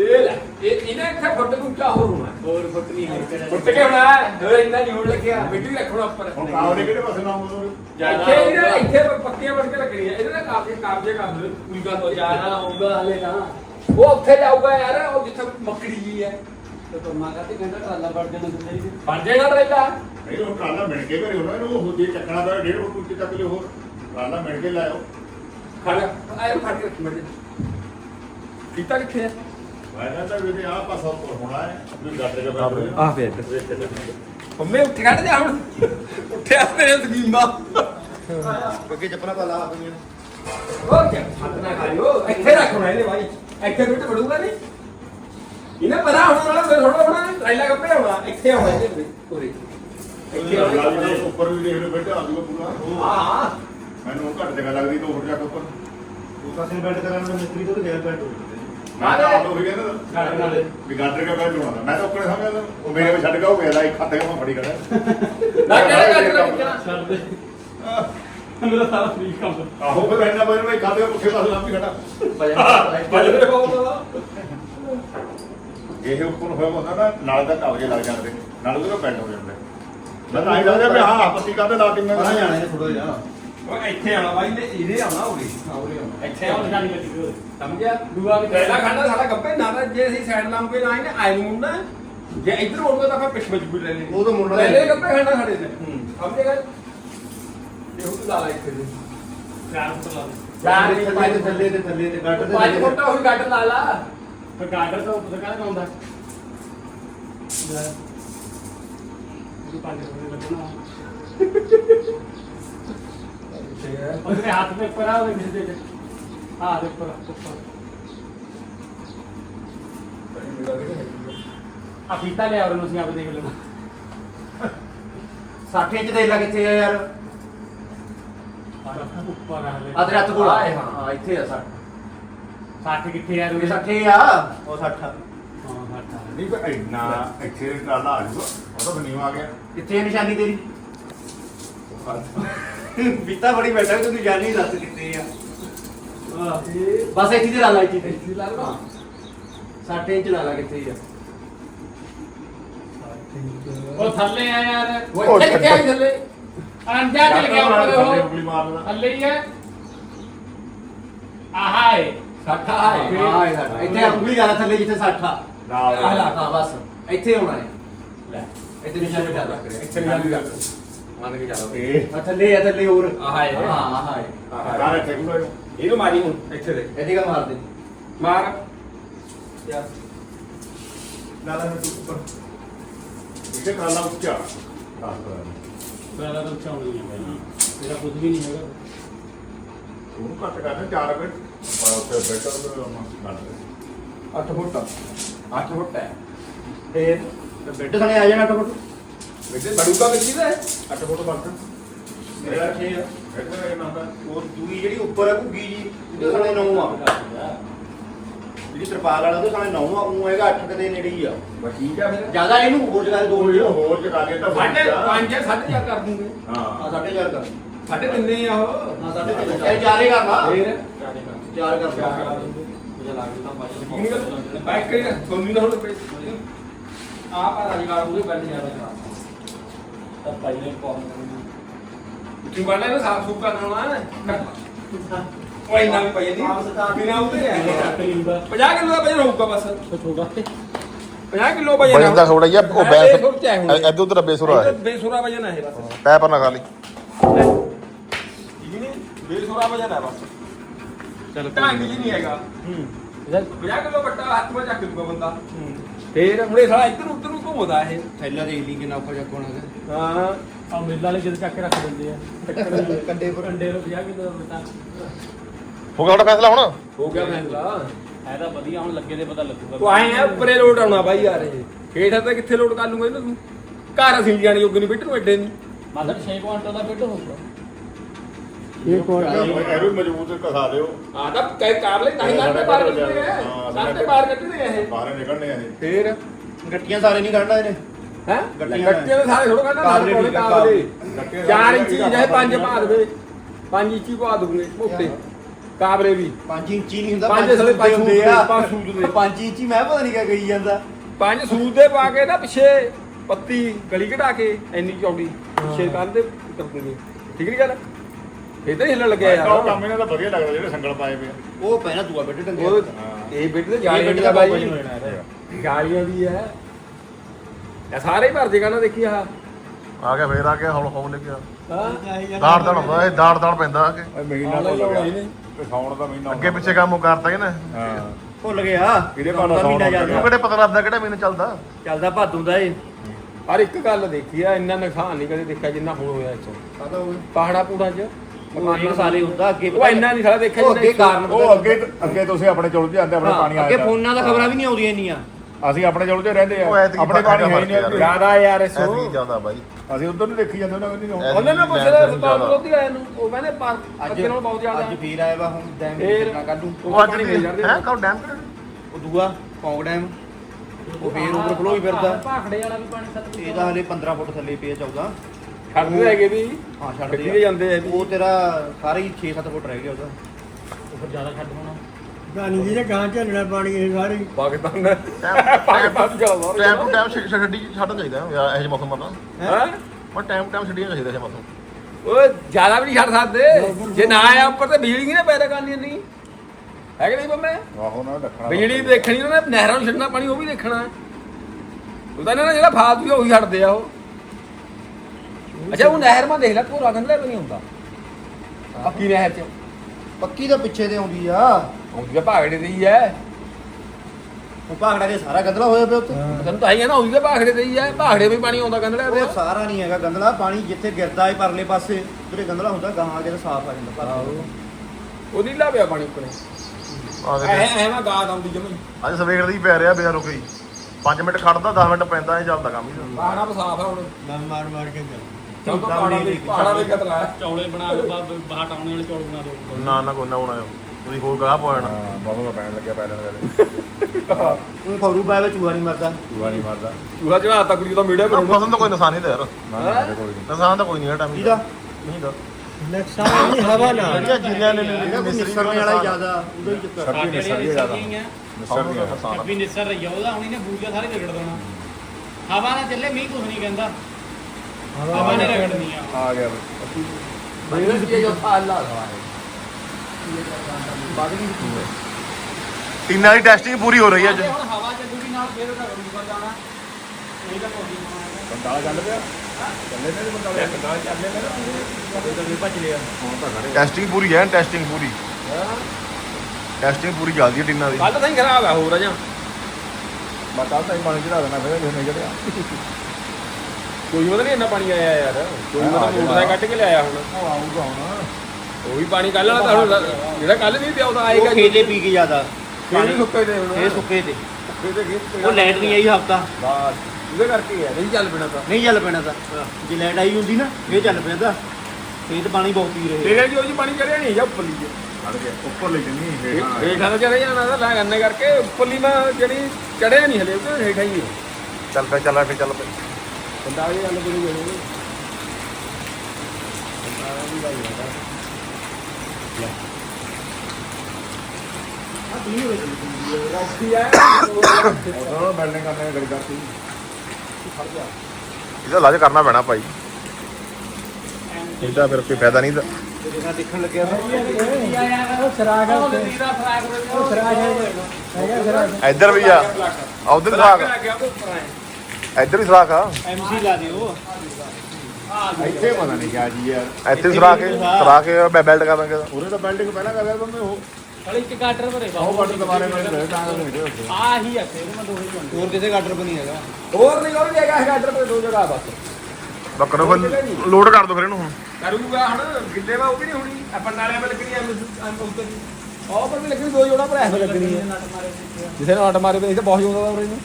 ਇਹ ਲੈ ਇਹ ਇਹਨਾਂ ਇੱਥੇ ਫੁੱਟ ਗੁੱਟਾ ਹੋਰ ਹੋਣਾ? ਹੋਰ ਫੁੱਟ ਨਹੀਂ ਹੈ ਫੁੱਟ ਕੇ ਹੋਣਾ ਹੋਰ ਇੰਨਾ ਨਹੀਂ ਹੋਣ ਲੱਗਿਆ ਮਿੱਟੀ ਰੱਖਣਾ ਉੱਪਰ। ਹੁਣ ਕਾਵੜੇ ਕਿਹੜੇ ਪਾਸੇ ਨਾ ਹੋਵੇ ਇੱਥੇ ਇਹਦੇ ਇੱਥੇ ਪੱਤੀਆਂ ਬਣ ਕੇ ਲੱਗਣੀਆਂ ਇਹਦੇ ਨਾਲ ਕਾਬਜੇ ਕਾਬਜੇ ਕਰ ਦੇ ਪੂਰੀ ਗੱਲ ਹੋ ਜ਼ਿਆਦਾ ਹੋਊਗਾ ਹਲੇ ਤਾਂ। ਉਹ ਉੱਥੇ ਜਾਊਗਾ ਯਾਰ ਉਹ ਜਿੱਥੇ ਮੱਕੜੀ ਜੀ ਹੈ। ਤੇ ਤੁਮਾ ਕਹਤੇ ਕਹਿੰਦਾ ਟਰਾਲਾ ਵੜ ਜਾਣਾ ਥੱਲੇ ਹੀ। ਬਣ ਜਾਏਗਾ ਟਰੇਲਾ? ਇਹ ਉਹ ਟਰਾਲਾ ਮਿਲ ਕੇ ਘਰੇ ਹੋਣਾ ਇਹਨੂੰ ਉਹ ਜੇ ਚੱਕਣਾ ਪਿਆ ਡੇਢ ਫੁੱਟ ਉੱਚੇ ਚੱਕ ਲਿਓ ਹੋਰ। ਟਰਾਲਾ ਮਿਲ ਕੇ ਲਾਇਓ ਖੜ ਆਏ ਫੜ ਕੇ ਮੜੇ ਕੀਤਾ ਕਿੱਥੇ ਹੈ? ਮੈਂ ਕਹਿੰਦਾ ਵੀ ਤੇ ਆਹ ਪਾਸਾ ਉੱਪਰ ਹੋਣਾ ਹੈ। ਵੀ ਗੱਡ ਕੇ ਬੈਠ ਆਹ ਫੇਰ ਮੰਮੇ ਉੱਠ ਖੜ ਜਾ ਹੁਣ। ਉੱਠਿਆ ਤੇਰੇ ਸਕੀਮਾ। ਅੱਗੇ ਚੱਪਣਾ ਪਾ ਲਾ ਆਪਣੀਆਂ। ਹੋਰ ਕੀ? ਹੱਥ ਨਾ ਖਾਇਓ ਇੱਥੇ ਰੱਖਣਾ ਇਹਨੇ ਭਾਈ ਇੱਥੇ ਬਿੱਟ ਫੜੂਗਾ ਨਹੀਂ। ਇਹਨੇ ਪਤਾ ਹੁਣ ਵਾਲਾ ਫਿਰ ਥੋੜਾ ਹੋਣਾ ਟਰੇਲਾ ਕੱਪੜੇ ਹੋਣਾ। ਇੱਥੇ ਆਉਣਾ ਇਹਦੇ ਪੂਰੇ। ਇੱਥੇ ਆਉਣਾ ਉੱਪਰ ਵੀ ਦੇਖ ਲਓ ਬੈਠਾ ਆ ਜੂਗਾ ਪੂਰਾ। ਹਾਂ ਹਾਂ। ਮੈਨੂੰ ਉਹ ਘੱਟ ਜਗ੍ਹਾ ਲੱਗਦੀ ਦੋ ਫੁੱਟ ਜਾ ਕੇ ਉੱਪਰ। ਉਹ ਪਾਸੇ ਬੈਠ ਕਰਨ ਨੂੰ ਮਿਸਤਰੀ ਤੋਂ ਗਿਆ ਬੈਠ ਹੋ ਮੈਂ ਤਾਂ ਆਪ ਉਹੀ ਕਹਿੰਦਾ ਵੀ ਗੱਡ ਕੇ ਬੈਠ ਹੋਣਾ ਮੈਂ ਤਾਂ ਉੱਪਰ ਸਮਝਦਾ ਉਹ ਮੇਰੇ ਵਿੱਚ ਛੱਡ ਗਿਆ ਉਹ ਮੇਰਾ ਇੱਕ ਹੱਥ ਕੇ ਮੈਂ ਫੜੀ ਖੜਾ ਨਾ ਕਿਹੜਾ ਕੱਟ ਲੈ ਕਿਹੜਾ ਛੱਡ ਦੇ। ਮੇਰਾ ਸਾਰਾ ਫ੍ਰੀ ਕੰਮ ਆਹੋ ਫਿਰ ਇੰਨਾ ਬਜਨ ਮੈਂ ਖਾਦੇ ਪੁੱਠੇ ਪਾਸੇ ਲੱਭ ਹੀ ਖੜਾ ਬਜਰੇ ਬਹੁਤ ਇਹ ਉੱਪਰ ਹੋਇਆ ਹੁੰਦਾ ਨਾ ਨਾਲ ਦਾ ਕਾਗਜ਼ ਲੱਗ ਜਾਂਦੇ। ਨਾਲ ਉਹਦਾ ਬੈਂਡ ਹੋ ਜਾਂਦਾ। ਮੈਂ ਤਾਂ ਆਈ ਲੱਗਦਾ ਵੀ ਹਾਂ ਆਪਸੀ ਕਾਹਦੇ ਲਾ ਕੇ ਮੈਂ ਆ ਜਾਣਾ ਥੋੜਾ ਜਿਹਾ। ਉਹ ਇੱਥੇ ਆਉਣਾ ਬਾਈ ਨੇ ਇਹਦੇ ਆਉਣਾ ਹੋਵੇ ਇੱਥੇ ਆਉਂ ਆਉਣਾ ਲੱਗੀ ਹੋਈ ਸਮਝਿਆ ਦੂਆ ਵੀ ਪਹਿਲਾ ਖੰਡਾ ਸਾਡਾ ਗੱਪੇ ਨਾ ਤਾਂ ਜੇ ਅਸੀਂ ਸਾਈਡ ਲਾਉਂਗੇ ਨਾ ਇਹਨੇ ਆਈ ਨੂੰ ਮੁੜਨਾ। ਜੇ ਇੱਧਰ ਮੁੜਦਾ ਤਾਂ ਆਪਾਂ ਪਿੱਛੇ ਮਜਬੂਰ ਲੈ ਲੈਣੀ ਉਹ ਤਾਂ ਮੁੜਨਾ ਲੈ ਹੀ। ਲੈ ਗੱਪੇ ਖੰਡਾ ਸਾਡੇ ਨੇ ਸਮਝੇਗਾ ਇਹ ਉਹ ਲਾ ਲਾ ਇੱਥੇ ਦੇ। ਚਾਰ ਫੁੱਟ ਲਾ ਦੇ ਚਾਰ ਥੱਲੇ ਪੰਜ ਤੇ ਥੱਲੇ ਤੇ ਥੱਲੇ ਤੇ ਗੱਡ ਤੇ ਪੰਜ ਫੁੱਟ ਹੋਈ ਗੱਡ ਲਾ ਲਾ। ਫਿਰ ਗਾਰਡਰ ਤੋਂ ਉੱਪਰ ਕਾਹਦਾ ਆਉਂਦਾ ਇਹ ਪੰਜ ਫੁੱਟ ਲੱਗਣਾ। ਉਹਦੇ ਹੱਥ ਤੇ ਉੱਪਰ ਆ ਉਹਦੇ ਵਿੱਚ ਦੇ ਹਾਂ ਦੇ ਉੱਪਰ ਉੱਪਰ। ਮੇਰਾ ਵੀ ਹੈ ਆ ਫੀਤਾ ਲਿਆ ਉਹਨੂੰ ਅਸੀਂ ਆਪੇ ਦੇਖ ਲੈਣਾ 60 ਇੰਚ ਦੇ ਲਾ ਕਿੱਥੇ ਆ ਯਾਰ। ਉੱਪਰ ਆ ਹਲੇ। ਆ ਤੇਰੇ ਹੱਥ ਕੋਲ ਆ। ਆਏ, ਹਾਂ। ਇੱਥੇ ਆ 60 60 ਕਿੱਥੇ ਯਾਰ ਇਹ ਉਹਦੇ 60 ਆ। ਉਹ 60 ਹਾਂ 60 ਨਹੀਂ ਪਰ ਇੰਨਾ ਇੱਥੇ ਟਰਾਲਾ ਆ ਜੂਗਾ ਉਹ ਤਾਂ ਬਣੀ ਆ ਗਿਆ। ਕਿੱਥੇ ਹੈ ਨਿਸ਼ਾਨੀ ਤੇਰੀ? ਬੀਤਾ ਬੜੀ ਬੈਠਾ ਤੂੰ ਨਿਸ਼ਾਨੀ ਦੱਸ ਕਿੱਥੇ ਆ। ਆਹ, ਬਸ ਇੱਥੇ ਤੇ ਲਾ ਲਾ ਇੱਥੇ ਤੇ ਲਾ ਲਵਾਂ 60 ਇੰਚ ਲਾ ਲਾ ਕਿੱਥੇ ਆ। ਉਹ ਥੱਲੇ ਆ ਯਾਰ। ਉਹ ਇੱਥੇ ਕਿੱਥੇ ਆਈ ਥੱਲੇ। ਅੰਜਾ ਚਲ ਗਿਆ ਉੱਪਰ ਉਹ। ਥੱਲੇ ਹੀ ਹੈ ਆਹਾ ਏ। ਸਾਠਾ ਹਾਂ ਹੈ ਇਹ ਸਾਡਾ ਇੱਥੇ ਉਂਗਲੀ ਲਾ ਲਾ ਥੱਲੇ ਜਿੱਥੇ 60 ਆ। ਆਹ ਲਾ ਹਾਂ ਬਸ। ਇੱਥੇ ਹੋਣਾ ਹੈ। ਲੈ। ਇੱਥੇ ਨਿਸ਼ਾਨੀ ਲਾ ਲਾ ਇੱਥੇ ਨਹੀਂ ਆਉਂਦੀ ਗੱਲ ਮੰਨ ਕੇ ਚੱਲੋ। ਇਹ ਆ ਥੱਲੇ ਆ ਥੱਲੇ ਹੋਰ। ਆਹ ਹੈ। ਹਾਂ ਆਹ ਹੈ ਨਾਲ ਇੱਥੇ ਕੋਲ ਇਹਨੂੰ। ਮਾਰੀ ਹੁਣ। ਇੱਥੇ ਦੇ ਇਹਦੀ ਕਾ ਮਾਰ ਦੇ। ਮਾਰ। ਲਾ ਲਾ ਤੂੰ ਉੱਪਰ। ਇੱਥੇ ਟਰਾਲਾ ਉੱਚਾ। ਦੱਸ ਕਰਾਂ ਪਹਿਲਾਂ ਤਾਂ ਉੱਚਾ ਹੋਣੀ ਹੈ ਇਹਦਾ ਕੁਝ ਵੀ ਨਹੀਂ ਹੈਗਾ। ਉਹਨੂੰ ਘੱਟ ਕਰਨੇ 4 ਮਿੰਟ। ਪਰ ਉੱਥੇ ਬੈਠਾ ਤਾਂ ਕਰ 8 ਫੁੱਟ। 8 ਫੁੱਟ ਹੈ। ਫੇਰ ਬੈੱਡ ਥਣੇ ਆ ਜਾਣਾ ਟੋਟ ਬੇਟੇ ਬੜੂਗਾ ਬੱਚੀ ਦਾ 8 ਫੁੱਟ ਬੰਦ ਮੇਰਾ ਛੇ ਆ? ਇੱਥੇ ਨਾ ਤਾਂ ਉਹ ਦੂਈ ਜਿਹੜੀ ਉੱਪਰ ਆ ਘੁੱਗੀ ਜੀ ਉਹਦੇ ਥਣੇ 9 ਆ। ਜਿਹੜੀ ਤਰਪਾਲ ਵਾਲਾ ਉਹਦੇ ਥਣੇ 9 ਆ ਉਹ ਹੈਗਾ 8 ਕਦੇ ਨੇੜੇ ਹੀ ਆ। ਬਸ ਠੀਕ ਹੈ ਫਿਰ। ਜ਼ਿਆਦਾ ਇਹਨੂੰ ਹੋਰ ਜਗ੍ਹਾ ਤੇ ਦੋ ਮਿੰਟ ਹੋਰ ਚਕਾ ਦੇ ਤਾਂ ਸਾਢੇ ਵਧੀਆ। ਪੰਜ ਹੈ, ਸਾਢੇ ਚਾਰ ਕਰ ਦੂੰਗੇ। ਹਾਂ। ਆ ਸਾਢੇ ਚਾਰ ਕਰ ਸਾਢੇ ਤਿੰਨੇ ਆ ਉਹ? ਹਾਂ ਸਾਢੇ ਤਿੰਨ ਚਾਰ ਚਾਰੇ ਕਰ ਲਾ ਫੇਰ? ਚਾਰ ਕਰ ਚਾਰ ਕਰ ਦੂੰਗੇ। ਬਾਈਕ ਕਰੀ ਨਾ ਸੋਨੀ ਦਾ ਹੁਣ ਆਪ ਆ ਰਾਜਗਾਰ ਉਹਦੇ ਬੰਦ ਜਾਣਾ ਤਾਂ ਪਹਿਲੇ ਕੌਮ ਤੂੰ ਬਾਲੇ ਨੂੰ। ਸਾਫ਼ ਸੁਥਰਾ ਕਰਨਾ ਉਹ ਇੰਨਾ ਵੀ ਪਈ ਨਹੀਂ। ਬਿਨਾ ਤਕਰੀਬਾ 50 ਕਿਲੋ ਦਾ ਵਜਨ ਹੋਊਗਾ ਬਸ। ਛੋਟਾ। 50 ਕਿਲੋ ਵਜਨ ਵਜਨ ਦਾ ਥੋੜਾ ਜਿਹਾ ਉਹ ਬੇਸੁਰ ਚ ਹੈ ਹੁਣ ਬੈਸ ਇੱਧਰ ਉਧਰ ਬੇਸੁਰਾ ਹੈ। ਬੇਸੁਰਾ ਵਜਨ ਹੈ ਬਸ। ਪੈ ਪਰ ਨਾ ਖਾ ਲਈ। ਠੀਕ ਨਹੀਂ ਬੇਸੁਰਾ ਵਜਨ ਹੈ ਬਸ। ਚਲ ਢੰਗ ਹੀ ਨਹੀਂ ਹੈਗਾ। ਹੂੰ। 50 ਕਿਲੋ ਬੱਟਾ ਹੱਥ ਵਿੱਚ ਚੱਕ ਦੂਗਾ ਬੰਦਾ। ਫੇਰ ਹੁਣੇ ਸਾਲਾ ਇੱਧਰ ਉੱਧਰ ਨੂੰ ਘੁੰਮਦਾ ਇਹ? ਥੈਲਾ ਦੇਖ ਲਈ ਕਿੰਨਾ ਉੱਪਰ ਚੱਕ ਹੋਣਾ ਹਾਂ ਆ ਮੇਲਾ ਵਾਲੇ ਜਦੋਂ ਚੱਕ ਕੇ ਰੱਖ ਦਿੰਦੇ ਆ। [LAUGHS] ਕੰਡੇ ਪਰ। ਕੰਡੇ ਨੂੰ 50 ਕਿਲੋ ਦਾ ਬਤਾ ਹੋ ਗਿਆ ਤੁਹਾਡਾ ਫੈਸਲਾ ਹੁਣ? ਹੋ ਗਿਆ ਫੈਸਲਾ। ਹੈ ਤਾਂ ਵਧੀਆ ਹੁਣ ਲੱਗੇ ਦੇ ਪਤਾ ਲੱਗੂਗਾ। ਤੂੰ ਆਏ ਆ ਉੱਪਰੇ ਲੋਡ ਆਉਣਾ ਬਾਈ ਯਾਰ ਇਹ। ਹੇਠਾਂ ਤੇ ਕਿੱਥੇ ਲੋਡ ਕਰ ਲੂੰਗਾ ਇਹਨਾਂ ਤੂੰ? ਘਰ ਅਸੀਂ ਜਾਣੀ ਜੋਗੇ ਨਹੀਂ ਬਿੱਟ ਨੂੰ। ਐਡੇ ਨਹੀਂ ਮਤਲਬ 6 ਕੁਆਂਟਲ ਦਾ ਬਿੱਟ ਹੋਊਗਾ। ਇਹ ਵੀ ਮਜ਼ਬੂਤ ਕਸਾ ਦਿਓ। ਆ ਤਾਂ ਕਈ ਕਾਬਲੇ ਤਾਂ ਹੀ ਲਾਂਟੇ ਬਾਹਰ ਕੱਢਦੇ ਆ ਹਾਂ, ਲਾਂਟੇ ਬਾਹਰ ਕੱਢਦੇ ਆ ਇਹ। ਬਾਹਰ ਨਿਕਲਣੇ ਆ ਇਹ। ਫੇਰ? ਗੱਟੀਆਂ ਸਾਰੇ ਨਹੀਂ ਕੱਢਣਾ ਇਹਨੇ। ਹੈ? ਗੱਟੀਆਂ ਗੱਟੇ ਦੇ ਸਾਰੇ ਥੋੜਾ ਕੱਢਣਾ ਠੀਕ ਆ, ਕਾਬਲੇ ਗੱਟੇ 4 ਇੰਚੀ ਜਿਹੇ 5 ਪਾ ਦੇਵੇ 5 ਇੰਚੀ ਪਾ ਦੂੰਗੇ ਮੋਟੇ। ਕਾਬਲੇ ਵੀ। 5 ਇੰਚੀ ਨਹੀਂ ਹੁੰਦਾ ਪੰਜ ਸਾਲੇ ਪੰਜ ਹੁੰਦੇ ਸੂਤ ਦੇ, ਆ ਪੰਜ ਸੂਤ ਦੇ। 5 ਇੰਚੀ ਮੈਂ ਪਤਾ ਨਹੀਂ ਕਿਆ ਕਹੀ ਜਾਂਦਾ। 5 ਸੂਤ ਦੇ ਪਾ ਕੇ ਨਾ ਪਿੱਛੇ ਪੱਤੀ ਗਲੀ ਕਢਾ ਕੇ ਇੰਨੀ ਚੌੜੀ ਪਿੱਛੇ ਕੰਨ ਦੇ ਕਰ ਦੂੰਗੇ। ਠੀਕ ਨਹੀਂ ਗੱਲ? ਇਹ ਤਾਂ ਹਿੱਲਣ ਲੱਗਿਆ ਉਹ ਯਾਰ। ਕੰਮ ਇਹਨਾਂ ਦਾ ਵਧੀਆ ਲੱਗਦਾ ਜਿਹੜੇ ਸੰਗਲ ਪਾਏ ਪਏ ਆ। ਉਹ ਪਹਿਲਾਂ ਦੂਆ ਬੈੱਡ ਟੰਗੇ ਇਹ ਬਿੱਟ ਇਹ ਜਾਲੀਆਂ ਬੈੱਡ ਦੀ ਦਾ ਬਾਈ ਗਾਲੀਆਂ ਦੀ ਹੈ। ਇਹ ਸਾਰੇ ਹੀ ਭਰ ਜੇਗਾ ਨਾ ਦੇਖੀ ਆ ਆ ਗਿਆ ਫੇਰ ਆ ਗਿਆ ਹੌਲ ਹੌਲ ਲੈ ਗਿਆ ਹਾਂ। ਦਾੜ ਦਾੜ ਹੁੰਦਾ ਇਹ ਦਾੜ ਦਾੜ ਪੈਂਦਾ ਆ ਕੇ। ਮਹੀਨਾ ਆਲੇ ਤੋਂ ਲਾਉਣਾ ਲੱਗਿਆ। ਇਹਨੇ। ਤੇ ਸਾਉਣ ਦਾ ਮਹੀਨਾ ਅੱਗੇ ਪਿੱਛੇ ਕੰਮ ਉਹ ਕਰਤਾ ਕਿ ਨਾ। ਹਾਂ। ਭੁੱਲ ਗਿਆ। ਕਿਹਦੇ ਦਾ ਦਾ ਚੱਲਦਾ। ਇਹਨੂੰ ਕਿਹੜੇ ਪਤਾ ਲੱਗਦਾ ਕਿਹੜਾ ਮਹੀਨਾ ਚੱਲਦਾ? ਚੱਲਦਾ ਭਾਦੂ ਦਾ ਇਹ ਪਰ ਇੱਕ ਗੱਲ ਦੇਖੀ ਆ ਇੰਨਾ ਨੁਕਸਾਨ ਨਹੀਂ ਕਦੇ ਦੇਖਿਆ ਜਿੰਨਾ ਹੁਣ ਹੋਇਆ ਹੋਵੇ ਪਹਾੜਾ ਪੂੜਾ ਚ। ਮਕਾਨਾਂ ਸਾਲੇ ਹੁੰਦਾ ਅੱਗੇ ਉਹ ਇੰਨਾ ਨਹੀਂ ਸਾਲਾ ਦੇਖਿਆ ਉਹ ਜਿੰਨਾ ਅੱਗੇ। ਕਾਰਨ ਉਹ ਅੱਗੇ ਅੱਗੇ ਤੁਸੀਂ ਆਪਣੇ ਚੁੱਲ ਜਾਂਦੇ ਆਪਣੇ ਪਾਣੀ ਆ ਅੱਗੇ। ਫੋਨਾਂ ਦਾ ਖਬਰਾਂ ਵੀ ਨਹੀਂ ਆਉਂਦੀਆਂ ਇੰਨੀਆਂ। ਅਸੀਂ ਆਪਣੇ ਚੁੱਲ 'ਚ ਰਹਿੰਦੇ ਆ ਆਪਣੇ ਪਾਣੀ ਹੈ ਨਹੀਂ। ਜ਼ਿਆਦਾ ਯਾਰ ਐਸੀ ਜ਼ਿਆਦਾ ਬਾਈ। ਅਸੀਂ ਉਧਰ ਨੂੰ ਦੇਖੀ ਜਾਂਦੇ ਉਹਨਾਂ ਐ- ਉਹਨਾਂ ਨੇ ਪੁੱਛਿਆ। ਸਤਾਨ ਵਿਰੋਧੀ ਆਇਆ ਨੂੰ। ਉਹ ਕਹਿੰਦੇ ਪਰ ਅੱਗੇ ਨਾਲੋਂ ਬਹੁਤ ਜ਼ਿਆਦਾ। ਅੱਜ ਫੇਰ ਆਇਆ ਵਾ ਹੁਣ ਡੈਮ ਕਿੰਨਾ ਕੱਢੂ। ਉਹ ਅੱਜ ਵੀ ਮਿਲ ਜਾਂਦੇ ਹੈ ਕਹੋ ਡੈਮ? ਕਿਹੜਾ? ਉਹ ਦੂਆ ਪੌਂਗ ਡੈਮ। ਉਹ ਫੇਰ ਉੱਪਰ ਫਲੋ ਹੀ ਫਿਰਦਾ। ਭਾਖੜੇ ਵਾਲਾ ਵੀ ਪਾਣੀ ਸੱਤ ਇਹਦਾ ਹਲੇ 15 ਫੁੱਟ ਥੱਲੇ ਪਿਆ 14 ਖੜਦੇ ਹੈਗੇ ਵੀ। ਹਾਂ ਛੱਡ ਦੇ ਜਾਂਦੇ ਆ ਵੀ ਉਹ ਤੇਰਾ ਸਾਰੇ ਹੀ 6-7 ਫੁੱਟ ਰਹਿ ਗਿਆ ਉਹਦਾ। ਉੱਪਰ ਜ਼ਿਆਦਾ ਛੱਡ ਹੋਣਾ ਗਾਣੀ ਜੀ ਦੇ ਗਾਂ ਝੱਲਣਾ ਪਾਣੀ ਇਹ ਸਾਰੇ। ਪਾਕਿਸਤਾਨ ਦਾ। ਪਾਕਿਸਤਾਨ ਚੱਲਦਾ ਟਾਈਮ ਟੂ ਟਾਈਮ ਛੱਡੀ ਛੱਡਣਾ ਚਾਹੀਦਾ ਯਾਰ ਇਹ ਜਿਹੇ ਮੌਸਮ ਮਾ ਹਾਂ? ਪਰ ਟਾਈਮ ਟਾਈਮ ਛੱਡੀਆਂ ਚਾਹੀਦਾ ਇਹ ਮੌਸਮ। ਉਹ ਜ਼ਿਆਦਾ ਵੀ ਨਹੀਂ ਛੱਡ ਸਕਦੇ। ਜੇ ਨਾ ਆਇਆ ਉੱਪਰ ਤੇ ਬਿਜਲੀ ਨਹੀਂ ਨਾ ਪੈਦਾ ਕਰਨੀ ਨਹੀਂ ਹੈ ਕਿ ਨਹੀਂ ਬੰਮੇ ਆਹੋ ਨਾ ਰੱਖਣਾ ਬਿਜਲੀ ਦੇਖਣੀ ਉਹਨਾਂ ਨੇ ਨਹਿਰਾਂ ਨੂੰ ਛੱਡਣਾ ਪਾਣੀ ਉਹ ਵੀ ਦੇਖਣਾ। ਉਹ ਇਹਨਾਂ ਨੇ ਜਿਹੜਾ ਫਾਲਤੂ ਉਹੀ ਛੱਡਦੇ ਆ ਉਹ। ਅੱਛਾ ਉਹ ਨਹਿਰ ਮਾ ਦੇਖ ਲੈ ਭੋਰਾ ਗੰਦਲਾ ਵੀ ਨਹੀਂ ਹੁੰਦਾ। ਪੱਕੀ ਨਹਿਰ ਚ। ਪੱਕੀ ਤਾਂ ਪਿੱਛੇ ਤੇ ਆਉਂਦੀ ਆ। ਆਉਂਦੀ ਆ ਭਾਗੜੇ ਦੀ ਹੀ ਹੈ ਉਹ ਭਾਗੜਾ ਕੇ ਸਾਰਾ ਗੰਦਲਾ ਹੋਇਆ ਪਿਆ ਉੱਤੇ ਤੈਨੂੰ ਤਾਂ ਆਈ ਹੈ ਨਾ ਆਉਂਦੀ ਆ ਭਾਗੜੇ ਦੀ ਹੀ ਹੈ ਭਾਗੜੇ ਵੀ ਪਾਣੀ ਆਉਂਦਾ ਗੰਦਲਾ ਦੇ ਉਹ ਸਾਰਾ ਨਹੀਂ ਹੈਗਾ ਗੰਦਲਾ ਪਾਣੀ ਜਿੱਥੇ ਗਿਰਦਾ ਹੈ ਪਰਲੇ ਪਾਸੇ ਉਧਰੇ ਗੰਦਲਾ ਹੁੰਦਾ ਗਾਂ ਆ ਕੇ ਤਾਂ ਸਾਫ਼ ਆ ਜਾਂਦਾ ਪਰ ਉਹ ਨੀਲਾ ਪਿਆ ਪਾਣੀ ਉੱਪਰ। ਐ ਐ ਮੈਂ ਗਾਦ ਆਉਂਦੀ ਜਮੀ। ਅੱਜ ਸਵੇਰ ਦੀ ਪੈ ਰਿਹਾ ਬਿਨਾਂ ਰੁਕੇ ਹੀ 5 ਮਿੰਟ ਖੜਦਾ 10 ਮਿੰਟ ਪੈਂਦਾ ਇਹ ਚੱਲਦਾ ਕੰਮ ਹੀ ਬਾਣਾ ਸਾਫ਼ ਆ ਹੁਣ। ਮੈਂ ਮਾਰ ਮਾਰ ਕੇ ਚਲ। ਤਾਂ ਪਹਾੜਾਂ ਦੇ ਪਹਾੜਾਂ ਦੇ ਖਤਰਾ ਹੈ। ਚੌਲੇ ਬਣਾ ਕੇ ਬਾਅਦ ਬਾਹਰ ਆਉਣੇ ਵਾਲੇ ਚੌਲ ਬਣਾ ਦਿਓ ਨਾ ਨਾ ਕੋਈ ਨਾ ਬਣਾਇਓ। ਤੁਸੀਂ ਹੋਰ ਗਾਹ ਪਾਉਣਾ ਬਹੁਤ ਪੈਣ ਲੱਗਿਆ ਪੈਣ ਲੱਗਾ ਉਹ ਫੌਰੂ ਪਾਇਆ ਵਿੱਚ ਚੂਹਾ ਨਹੀਂ ਮਰਦਾ। ਦੂਆ ਨਹੀਂ ਮਾਰਦਾ। ਪੂਰਾ ਜਿਹੜਾ ਤੱਕ ਕੁੜੀ ਤਾਂ ਮੀਡੀਆ ਪਰ ਫਸਲ ਤਾਂ ਕੋਈ ਨੁਕਸਾਨ ਨਹੀਂ ਤੇ ਯਾਰ। ਨਾ ਨਾ ਨੁਕਸਾਨ ਤਾਂ ਕੋਈ ਨਹੀਂ ਹੈ ਟਾਈਮ ਕਿਹਦਾ? ਨਹੀਂ ਦਾ। ਨੁਕਸਾਨ ਨਹੀਂ ਹਵਾ ਨਾਲ। ਨੇ ਜਿਹੜਾ ਕੋਈ ਨਿਸਰਨੇ ਵਾਲਾ ਹੀ ਜ਼ਿਆਦਾ ਉਹਦਾ ਹੀ ਚੱਕਰ ਸਰਦੀ ਨੇ ਸਰਦੀ ਜ਼ਿਆਦਾ। ਸਭ ਨੂੰ ਨੁਕਸਾਨ ਅੱਬੀ ਨਿਸਰ ਰਹੀ ਉਹਦਾ ਹੁਣੀ ਨੇ ਬੂਜਾ ਸਾਰੇ ਰਗੜ ਦੇਣਾ। ਹਵਾ ਨਾ ਚੱਲੇ ਮੀਂਹ ਕੁਝ ਨਹੀਂ ਕਹਿੰਦਾ। ਹਵਾ ਨੇ ਰਗੜਨੀ ਆ ਆ ਗਿਆ ਮੇਰੇ ਕੀ ਜੋ ਫਾਲਾ ਟੀਨਾਂ ਦੀ ਟੈਸਟਿੰਗ ਪੂਰੀ ਹੋ ਰਹੀ ਹੈ ਅੱਜ। ਹੁਣ ਹਵਾ ਚੱਲੂਗੀ ਨਾਲ ਫੇਰ ਉਹਦਾ ਰੂਪਾ ਜਾਣਾ। ਇਹ ਤਾਂ ਕੋਈ ਨਹੀਂ ਬੰਦਾਲਾ ਚੱਲ ਪਿਆ। ਚੱਲੇ ਨੇ ਬੰਦਾਲੇ ਬੰਦਾਲਾ ਚੱਲੇ ਨੇ ਭੱਜ ਲਿਆ। ਹੁਣ ਤਾਂ ਖੜੇ ਟੈਸਟਿੰਗ ਪੂਰੀ ਹੈ ਟੈਸਟਿੰਗ ਪੂਰੀ। ਟੈਸਟਿੰਗ ਪੂਰੀ ਚੱਲਦੀ ਹੈ ਟੀਨਾਂ ਦੀ। ਕੱਲ ਤਾਂ ਹੀ ਖਰਾਬ ਆ ਹੋਰ ਜਾਂ ਬਤਾ ਤਾਂ ਹੀ ਪਾਣੀ ਚੜਾ ਦੇਣਾ ਫਿਰ ਜੇ ਨਹੀਂ ਚੜਿਆ ਕੋਈ ਉਹਦਾ ਨਹੀਂ ਇੰਨਾ ਪਾਣੀ ਆਇਆ ਯਾਰ। ਕੋਈ ਉਹਦਾ ਮੋਟਰਸਾਈਕਲ ਕੱਢ ਕੇ ਲਿਆਇਆ ਹੁਣ। ਉਹ ਆਊਗਾ ਹੁਣ। ਉਹ ਵੀ ਪਾਣੀ ਕੱਲ ਵਾਲਾ ਤਾਂ ਹੁਣ ਜਿਹੜਾ ਕੱਲ ਨਹੀਂ ਪਿਆ ਉਹਦਾ ਆਏਗਾ ਉਹ ਖੇਤੇ ਪੀ ਕੇ ਜ਼ਿਆਦਾ। ਪਾਣੀ ਸੁੱਕੇ ਦੇ ਹੁਣ। ਇਹ ਸੁੱਕੇ ਤੇ। ਸੁੱਕੇ ਤੇ ਖੇਤ ਉਹ ਲਾਈਟ ਨਹੀਂ ਆਈ ਹਫਤਾ। ਬਾਸ ਉਹਦੇ ਕਰਕੇ ਹੈ ਨਹੀਂ ਚੱਲ ਪੈਣਾ ਤਾਂ। ਨਹੀਂ ਚੱਲ ਪੈਣਾ ਤਾਂ। ਜੇ ਲਾਈਟ ਆਈ ਹੁੰਦੀ ਨਾ ਇਹ ਚੱਲ ਪੈਂਦਾ ਖੇਤ ਪਾਣੀ ਬਹੁਤ ਪੀ ਰਹੇ। ਤੇਰੇ ਜੀ ਉਹ ਜੀ ਪਾਣੀ ਚੜਿਆ ਨਹੀਂ ਜਾਂ ਉੱਪਰਲੀ ਜੀ ਖੜ ਗਿਆ ਉੱਪਰ ਲੈ ਜੰਨੀ ਹੇਠਾਂ ਹੇਠਾਂ ਤਾਂ ਚੜਿਆ ਜਾਣਾ ਤਾਂ ਲੈ ਗੰਨੇ ਕਰਕੇ ਉੱਪਰਲੀ ਮੈਂ ਜਿਹੜੀ ਚੜਿਆ ਨਹੀਂ ਹਲੇ ਉਹ ਹੇਠਾਂ ਹੀ ਹੈ। ਚੱਲ ਪਿਆ ਚੱਲ ਪਿਆ ਚੱਲ ਪਿਆ ਗੜੀ ਕਰਤੀ ਇਹਦਾ ਇਲਾਜ ਕਰਨਾ ਪੈਣਾ ਭਾਈ। ਇਹਦਾ ਫਿਰ ਕੋਈ ਫਾਇਦਾ ਨਹੀਂ ਦਾ ਜਿਹੜਾ ਦੇਖਣ ਲੱਗਿਆ ਉਹ ਸਰਾਗ ਉਹ ਸਰਾਗ ਸਰਾਗ ਇੱਧਰ ਵੀ ਆ। ਆ ਉਧਰ ਸਰਾਖ ਇੱਧਰ ਵੀ ਸਰਾਖ ਆ ਐਮਸੀ ਲਾ ਦਿਓ। ਇੱਥੇ ਪਤਾ ਨਹੀਂ ਕਿਆ ਜੀ ਯਾਰ। ਇੱਥੇ ਸਰਾਖ ਸਰਾਖ ਬੈਲਟ ਕਰ ਦਾਂਗੇ। ਉਰੇ ਤਾਂ ਬਿਲਡਿੰਗ ਪਹਿਲਾਂ ਕਰ ਰਿਹਾ ਬੰਦੇ ਉਹ। ਹਲੇ ਇੱਕ ਗਾਟਰ ਭਰੇ ਉਹ ਬਾਟਰ ਦੁਬਾਰੇ ਮੈਂ ਰਹੇ ਤਾਂ ਨਹੀਂ ਉੱਥੇ ਆ ਹੀ ਆ ਫੇਰ ਮੈਂ ਦੋਹੇ ਜਾਂਦੇ ਹੋਰ ਕਿਸੇ ਗਾਟਰ ਪਾ ਨਹੀਂ ਹੈਗਾ। ਹੋਰ ਨਹੀਂ ਹੋਰ ਜਾਏਗਾ ਹੈਗਾ ਤੇ ਦੋ ਜਗ੍ਹਾ ਬਸ। ਬੱਕਰੋ ਫਿਰ ਲੋਡ ਕਰ ਦੋ ਫਿਰ ਇਹਨੂੰ ਹੁਣ। ਕਰੂਗਾ ਹੁਣ ਗਿੱਲੇ ਵਾ ਉਹ ਵੀ ਨਹੀਂ ਹੋਣੀ। ਆਪਾਂ ਨਾਲਿਆਂ 'ਤੇ ਲੱਗਣੀ ਐਮ ਉੱਤੇ ਉਹ ਪਰ ਵੀ ਲੱਗਣੀ ਦੋ ਜੋੜਾ ਪਰ ਐਸ ਲੱਗਣੀ ਹੈ ਜਿਸੇ ਨਾਲ ਅੱਟ ਮਾਰੇ ਤੇ ਇਹ ਬਹੁਤ ਜੋੜਾ ਦਾ ਉਰੇ ਨੂੰ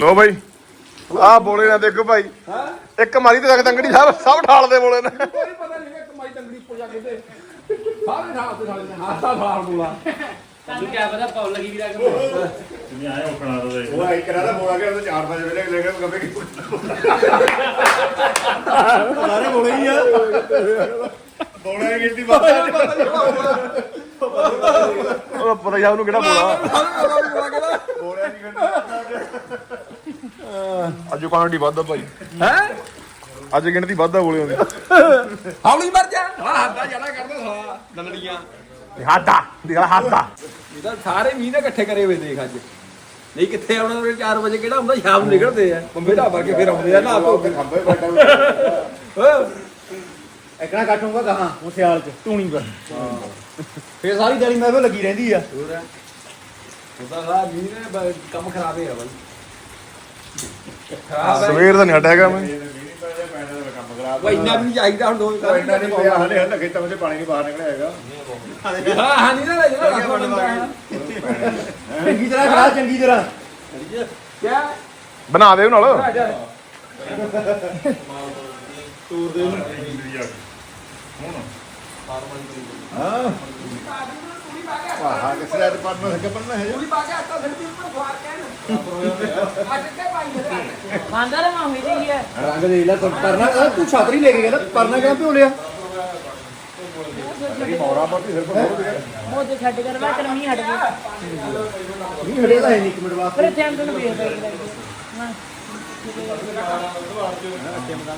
ਲੋ ਭਾਈ ਆ ਬੋਲੇ ਨਾ ਦੇਖੋ ਭਾਈ। ਹਾਂ? ਇੱਕ ਮਾਰੀ ਤੇ ਤੰਗੜੀ ਸਭ ਸਭ ਠਾਲਦੇ ਬੋਲੇ ਨੇ। ਕੋਈ ਪਤਾ ਨਹੀਂ ਕਿ ਕਮਾਈ ਤੰਗੜੀ ਉੱਪਰ ਜਾ ਕੇ ਤੇ। ਸਾਰੇ ਠਾਲ ਤੇ ਠਾਲ ਹਾਸਾ ਠਾਲ ਦੂਲਾ ਤੁਹਾਨੂੰ ਕੀ ਪਤਾ ਪੌਲ ਲੱਗੀ ਵੀਰਾ ਕਿ ਨਹੀਂ ਆਇਆ ਉਖਣਾ ਦੋ ਉਹ ਇੱਕ ਰਾਦਾ ਬੋਲਾ ਗਿਆ ਉਹ 4 ਵਜੇ ਵੇਲੇ ਲੈ ਕੇ ਗੱਬੇ ਕੀ ਸਾਰੇ ਬੋਲੇ ਹੀ ਆ। ਬੋਲਾ ਦੀ ਗਿਣਤੀ ਬਾਤ ਉਹ ਪਤਾ ਜਾ ਉਹਨੂੰ ਕਿਹੜਾ ਬੋਲਾ। ਬੋਲਾ ਦੀ ਅੱਜ ਕੁਆਂਟੀਟੀ ਵੱਧਦਾ ਭਾਈ? ਹੈ? ਅੱਜ ਗਿਣਤੀ ਵੱਧਦਾ ਬੋਲੇ ਹੁੰਦੀ ਹੌਲੀ ਮਰ ਜਾ। ਹਾਂ ਹੱਦਾ ਜੜਾ ਕਰਦਾ ਸਾਲਾ ਦੰਦੜੀਆਂ ਹਾਦਾ ਦਿਖਾ ਹਾਦਾ। ਇਹ ਤਾਂ ਸਾਰੇ ਮੀਂਹ ਦੇ ਇਕੱਠੇ ਕਰੇ ਹੋਏ ਦੇਖ ਅੱਜ। ਨਹੀਂ ਕਿੱਥੇ ਆਉਣਾ ਉਹ 4 ਵਜੇ ਕਿਹੜਾ ਹੁੰਦਾ? ਸ਼ਾਮ ਨੂੰ ਨਿਕਲਦੇ ਆ। ਬੰਬੇ ਢਾਬਾ ਵਰਗੇ ਫਿਰ ਆਉਂਦੇ ਆ ਨਾ ਕੇ ਖੰਬੇ ਬੈਠਾ ਇਕਣਾ ਕੱਟੂਗਾ ਕਹਾਂ ਉਹ ਸਿਆਲ ਚ ਟੂਣੀ ਪਰ। ਫੇਰ ਸਾਰੀ ਦਿਹਾੜੀ ਮੈਂ ਵੀ ਲੱਗੀ ਰਹਿੰਦੀ ਆ। ਉਹਦਾ ਸਾਲਾ ਮੀਂਹ ਨੇ ਕੰਮ ਖਰਾਬ ਹੈ ਬਈ। ਖਰਾਬ ਹੈ। ਸਵੇਰ ਦਾ ਨਹੀਂ ਹਟਿਆਗਾ ਮੈਂ। ਕੰਮ ਖਰਾਬ ਉਹ ਇੰਨਾ ਵੀ ਨਹੀਂ ਚਾਹੀਦਾ ਹੁਣ ਦੋ ਉਹ ਇੰਨਾ ਨਹੀਂ ਪਿਆ ਹਲੇ ਹਲੇ ਖੇਤਾਂ ਵਿੱਚ ਪਾਣੀ ਨਹੀਂ ਬਾਹਰ ਨਿਕਲਿਆ ਹੈਗਾ। ਹਾਂ ਹਾਂ ਨਹੀਂ ਨਾ ਜਿਹੜਾ ਰੱਖੋ ਬੰਦਾ ਹੈ। ਚੰਗੀ ਤਰ੍ਹਾਂ ਖਾ ਚੰਗੀ ਤਰ੍ਹਾਂ। ਕਿਆ? ਬਣਾ ਦੇ ਉਹ ਨਾਲ। ਆ ਜਾ। ਹਾਂ। ਕਿਸੇ ਦਾ ਪੜਨਾ ਸਕੇ ਪੜਨਾ ਹੈ ਪੂਰੀ ਮੇਰੇ ਖਾਂਦਾ ਰਹਾ ਮੰਮੀ ਜੀ ਹੈ। ਰੰਗ ਦੇ ਲੈ ਕਰਨਾ ਅਹ ਤੂੰ ਛਾਤਰੀ ਲੈ ਕੇ ਗਿਆ ਨਾ ਕਰਨਾ ਕਿਉਂ ਭਿਓ ਲਿਆ? ਮੌਰਾ ਪੱਤੀ ਸਿਰ ਪਰ ਉਹ ਤੇ ਛੱਡ ਕਰ ਵਾ ਕਰਮੀ ਹਟ ਗਈ ਨਹੀਂ ਹਟੇਗਾ ਹੈ ਨਹੀਂ ਇੱਕ ਮਿੰਟ ਵਾਸਤੇ। ਪਰ ਇੱਥੇ ਅੰਦਰ ਨੂੰ ਵੇਖ ਪਈ ਹਾਂ।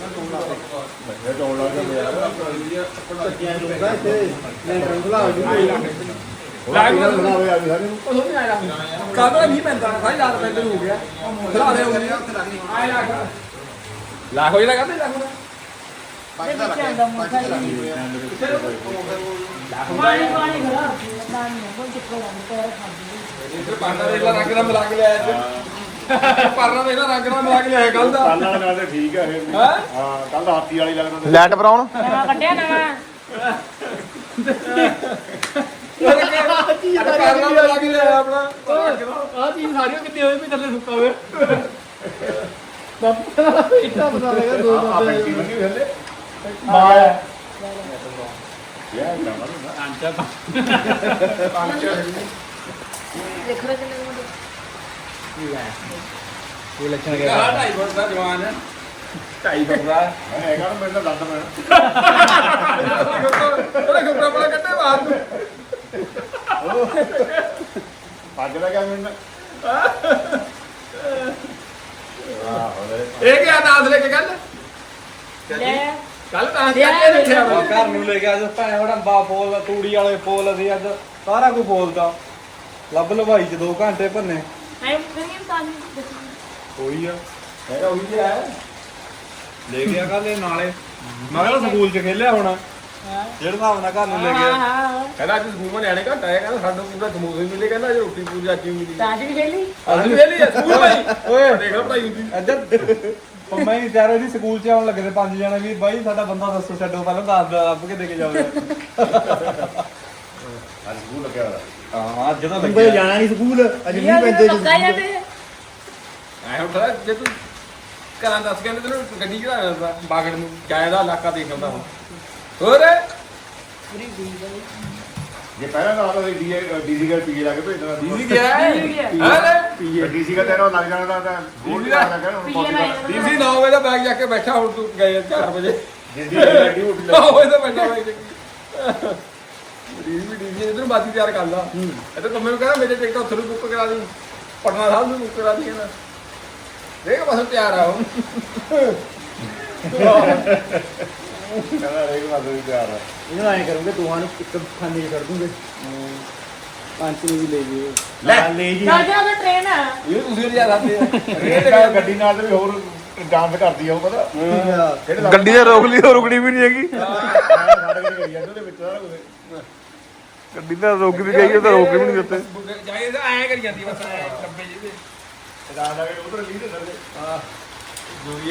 ਇਹ ਟੋਲ ਲਾ ਕੇ ਯਾਰ ਧੱਕਿਆਂ ਲੋਗਾ ਇੱਥੇ ਲੈਂਟਰ ਖੁਲਾ ਹੋ ਜੂਗੀ ਲੱਗ ਇਹਨਾਂ ਬਣਾ ਹੋਇਆ ਵੀ ਨੂੰ ਉਹ ਨਹੀਂ ਆਇਆ ਕਾਹਦਾ ਨਹੀਂ ਪੈਂਦਾ ਸਾਰੀ ਰਾਤ ਪੈਂਦੇ ਹੋ ਗਿਆ ਖਲਾ ਦੇ ਆਏ ਲੱਗ ਲੱਗ ਹੋ ਜਿਹੜਾ ਕਰਦੇ ਲੱਗ ਤੇ ਪਿੱਛੇ ਆਂਦਾ ਪਾਣੀ ਪਾਣੀ ਖੜਾ। ਪਾਣੀ ਕੋਈ ਚੱਕਰ ਨਹੀਂ ਪੈਰ ਖਾਂਦੀ ਇਧਰ ਪਾਣਾ ਦੇ ਰੰਗ ਨਾਲ ਮਿਲਾ ਕੇ ਲਿਆਇਆ ਅੱਜ ਪਰਨਾ ਦੇ ਰੰਗ ਨਾਲ ਮਿਲਾ ਕੇ ਲਿਆਇਆ ਕੱਲ ਦਾ। ਕੱਲ ਵਾਲਾ ਨਾਲ ਤੇ ਠੀਕ ਹੈ ਇਹ। ਵੀ। ਹੈਂ? ਹਾਂ ਕੱਲ ਹਾਥੀ ਵਾਲੀ ਲੱਗਦਾ। ਲੈਟ ਬਰਾਉਨ ਨਵਾਂ ਕੱਢਿਆ ਨਵਾਂ। ਅਰੇ ਕਰਨਾ ਤਾਂ ਲੱਗ ਰਿਹਾ ਆਪਣਾ। ਆ ਚੀਜ਼ ਸਾਰੀਆਂ ਕਿੱਥੇ ਹੋਏ ਵੀ ਥੱਲੇ ਸੁੱਕਾ ਹੋਵੇ ਬਾਪੂ ਇੱਟਾ ਪਤਾ ਲੱਗਾ ਦੋ ਆ ਦੋ ਪੈਂਟੀ ਬੰਨੀ ਹੋਈ ਮਾਲ ਹੈ। ਯਾਰ ਨਾ ਨਾ ਅੰਚਾ ਦੇਖੋ ਨਾ ਕਿੰਨੇ ਮੁੰਡੇ। ਇਹ ਲੱਛਣ ਕਹਾ ਢਾਈ ਫੁੱਟ ਦਾ ਜਵਾਨ ਹੈ ਢਾਈ ਫੁੱਟ ਦਾ ਹੈਗਾ ਨਾ ਮੇਰੇ ਨਾਲ ਦੰਦ ਮੈਂ ਉਹਨੇ ਖੁੱਪੜਾ ਬੜਾ ਕੱਟੇ ਬਾਹਰ ਨੂੰ ਪੱਗ ਦਾ ਕਿਆ ਮੈਨੂੰ ਆਹੋ ਇਹ ਕਿਆ ਦਾਸ ਲੈ ਕੇ ਕੱਲ ਲੈ ਕੱਲ ਤਾਂ ਕੱਟੇ ਦੇਖਿਆ ਵਾ ਘਰ ਨੂੰ ਲੈ ਕੇ ਅੱਜ ਭੈਣ ਵੜੰਬਾ ਪੋਲ ਤੂੜੀ ਵਾਲੇ ਪੋਲ ਅਸੀਂ ਅੱਜ ਸਾਰਾ ਕੁਝ ਬੋਲਦਾ ਲੱਭ ਲਵਾਈ ਚ 2 ਘੰਟੇ ਭੰਨੇ ਮੈਂ ਕਹਿੰਦੀ ਤਾਂ ਦੇਖੋ ਹੋਈ ਆ। ਹੈਗਾ ਉਹੀ ਜਿਹਾ ਹੈ। ਲੈ ਗਿਆ ਕੱਲ ਇਹ ਨਾਲੇ। ਮੈਂ ਕਿਹਾ ਸਕੂਲ ਚ ਖੇਲਿਆ ਹੋਣਾ। ਜਿਹੜਾ ਹਿਸਾਬ ਨਾਲ ਘਰ ਨੂੰ ਲੈ ਹਾਂ ਗਿਆ ਹਾਂ ਕਹਿੰਦਾ ਅੱਜ ਸਕੂਲ ਮੈਂ ਨਿਆਣੇ ਘੰਟਾ ਆਇਆ ਕਹਿੰਦਾ ਸਾਡਾ ਪੂਰਾ ਸਮੋਸੇ ਮਿਲੇ। ਕਹਿੰਦਾ ਅੱਜ ਰੋਟੀ ਪੂਰੀ ਅੱਜ ਹੀ ਮਿਲੀ ਤਾਂ ਜੀ ਖੇਲੀ। ਅੱਜ ਵੀ ਲਈ ਸਕੂਲ ਭਾਈ। ਓਏ। ਦੇਖ ਲਓ ਪੜਾਈ ਹੁੰਦੀ ਇੱਧਰ। ਪੰਮਾ ਹੀ ਤਿਆਰ ਹੋਈ ਸੀ ਸਕੂਲ ਚ ਆਉਣ ਲੱਗੇ ਤੇ ਪੰਜ ਜਣੇ ਵੀ ਬਾਈ ਸਾਡਾ ਬੰਦਾ ਦੱਸੋ ਛੱਡੋ ਪਹਿਲਾਂ ਦੱਸ ਲੱਭ ਕੇ ਦੇ ਕੇ ਜਾਓ। ਅੱਜ ਸਕੂਲ ਲੱਗਿਆ ਹੋਇਆ। ਹਾਂ ਅੱਜ ਤਾਂ ਬਈ ਲੱਗਿਆ। ਜਾਣਾ ਨਹੀਂ ਸਕੂਲ ਅੱਜ ਨਹੀਂ ਪੈਂਦੇ ਪੱਕਾ ਜਾਂਦੇ ਐ ਹੁਣ ਥੋੜਾ ਜੇ ਤੂੰ ਘਰਾਂ ਦੱਸ ਕਹਿੰਦੇ ਤੈਨੂੰ ਗੱਡੀ ਚੜਾ ਦਿੰਦਾ ਬਾਗੜ ਨੂੰ ਜਾਇਆ ਦਾ ਇਲਾਕਾ ਦੇਖ ਆਉਂਦਾ ਹੁਣ। ਹੋਰ? ਜੇ ਪਹਿਲਾਂ ਤਾਂ ਆਦਾ ਡੀ ਡੀਸੀ ਦਾ ਪੀਏ ਲਾ ਕੇ ਭੇਜਣਾ ਡੀਸੀ ਗਿਆ ਹੈ? ਪੀਏ। ਡੀਸੀ ਦਾ ਤੇਰਾ ਲੱਗ ਜਾਣਾ ਤਾਂ ਗੋਲ ਦਾ- ਲੱਗਾ ਹੁਣ ਪਹੁੰਚ ਨਾਲ ਜਾਣਾ। ਡੀਸੀ 9 ਵਜੇ ਦਾ ਬੈਗ ਜਾ ਕੇ ਬੈਠਾ ਹੁਣ ਤੂੰ ਗਏ 4 ਵਜੇ। ਜਿੰਦੀ ਗੱਡੀ ਉੱਠ ਲੈ 9 ਵਜੇ ਦਾ ਬੈਠਾ ਬੈਗ ਡੀਸੀ ਵੀ ਡੀਸੀ ਇਧਰ ਬਾਜੀ ਤਿਆਰ ਕਰ ਲਾ ਇੱਥੇ ਕੰਮੇ ਨੂੰ ਕਹਿੰਦਾ ਮੇਰੇ ਟਿਕਟ ਉੱਥੇ ਨੂੰ ਬੁੱਕ ਕਰਾ ਦੀ ਪਟਨਾ ਸਾਹਿਬ ਨੂੰ ਬੁੱਕ ਕਰਾ ਦੀ ਕਹਿੰਦਾ ਦੇਖ ਬਸ ਤਿਆਰ ਆ ਹੁਣ ਕਹਿੰਦਾ ਰੇਗ ਮਾਰ ਦੇ ਤਿਆਰ ਆ ਇਹਨੂੰ ਐਂ ਕਰੂੰਗੇ ਦੋਹਾਂ ਨੂੰ ਇੱਕ ਖਾਨੇ 'ਚ ਕੱਢ ਦੂੰਗੇ ਪੰਜ ਨੂੰ ਵੀ ਲੈ ਜਿਓ ਲੈ ਲੈ ਜੀ ਜਾ ਜਾ ਟ੍ਰੇਨ ਆ ਇਹ ਤੁਸੀਂ ਲਿਆ ਸਕਦੇ ਰੇਟ ਦਾ ਗੱਡੀ ਨਾਲ ਤੇ ਵੀ ਹੋਰ ਡਾਂਸ ਕਰਦੀ ਆ ਉਹ ਪਤਾ ਗੱਡੀ ਤੇ ਰੋਕ ਲਈ ਰੁਕਣੀ ਵੀ ਨਹੀਂ ਹੈਗੀ ਸਾਡੇ ਕੋਲ ਕਰੀ ਜਾਂਦੇ ਉਹਦੇ ਵਿੱਚ ਸਾਰਾ ਕੁਝ ਗੱਡੀ ਤਾਂ ਰੁਕ ਵੀ ਗਈ ਉਹ ਤਾਂ ਰੋਕ ਵੀ ਨਹੀਂ ਦਿੱਤੇ। ਤਾਂ ਐਂ ਕਰੀ ਜਾਂਦੀ ਬਸ। ਐਂ ਲੰਬੇ ਜਿਹੇ ਰਾਤ ਆ ਕੇ ਉਧਰ ਲੀ ਦੇ ਥੱਲੇ।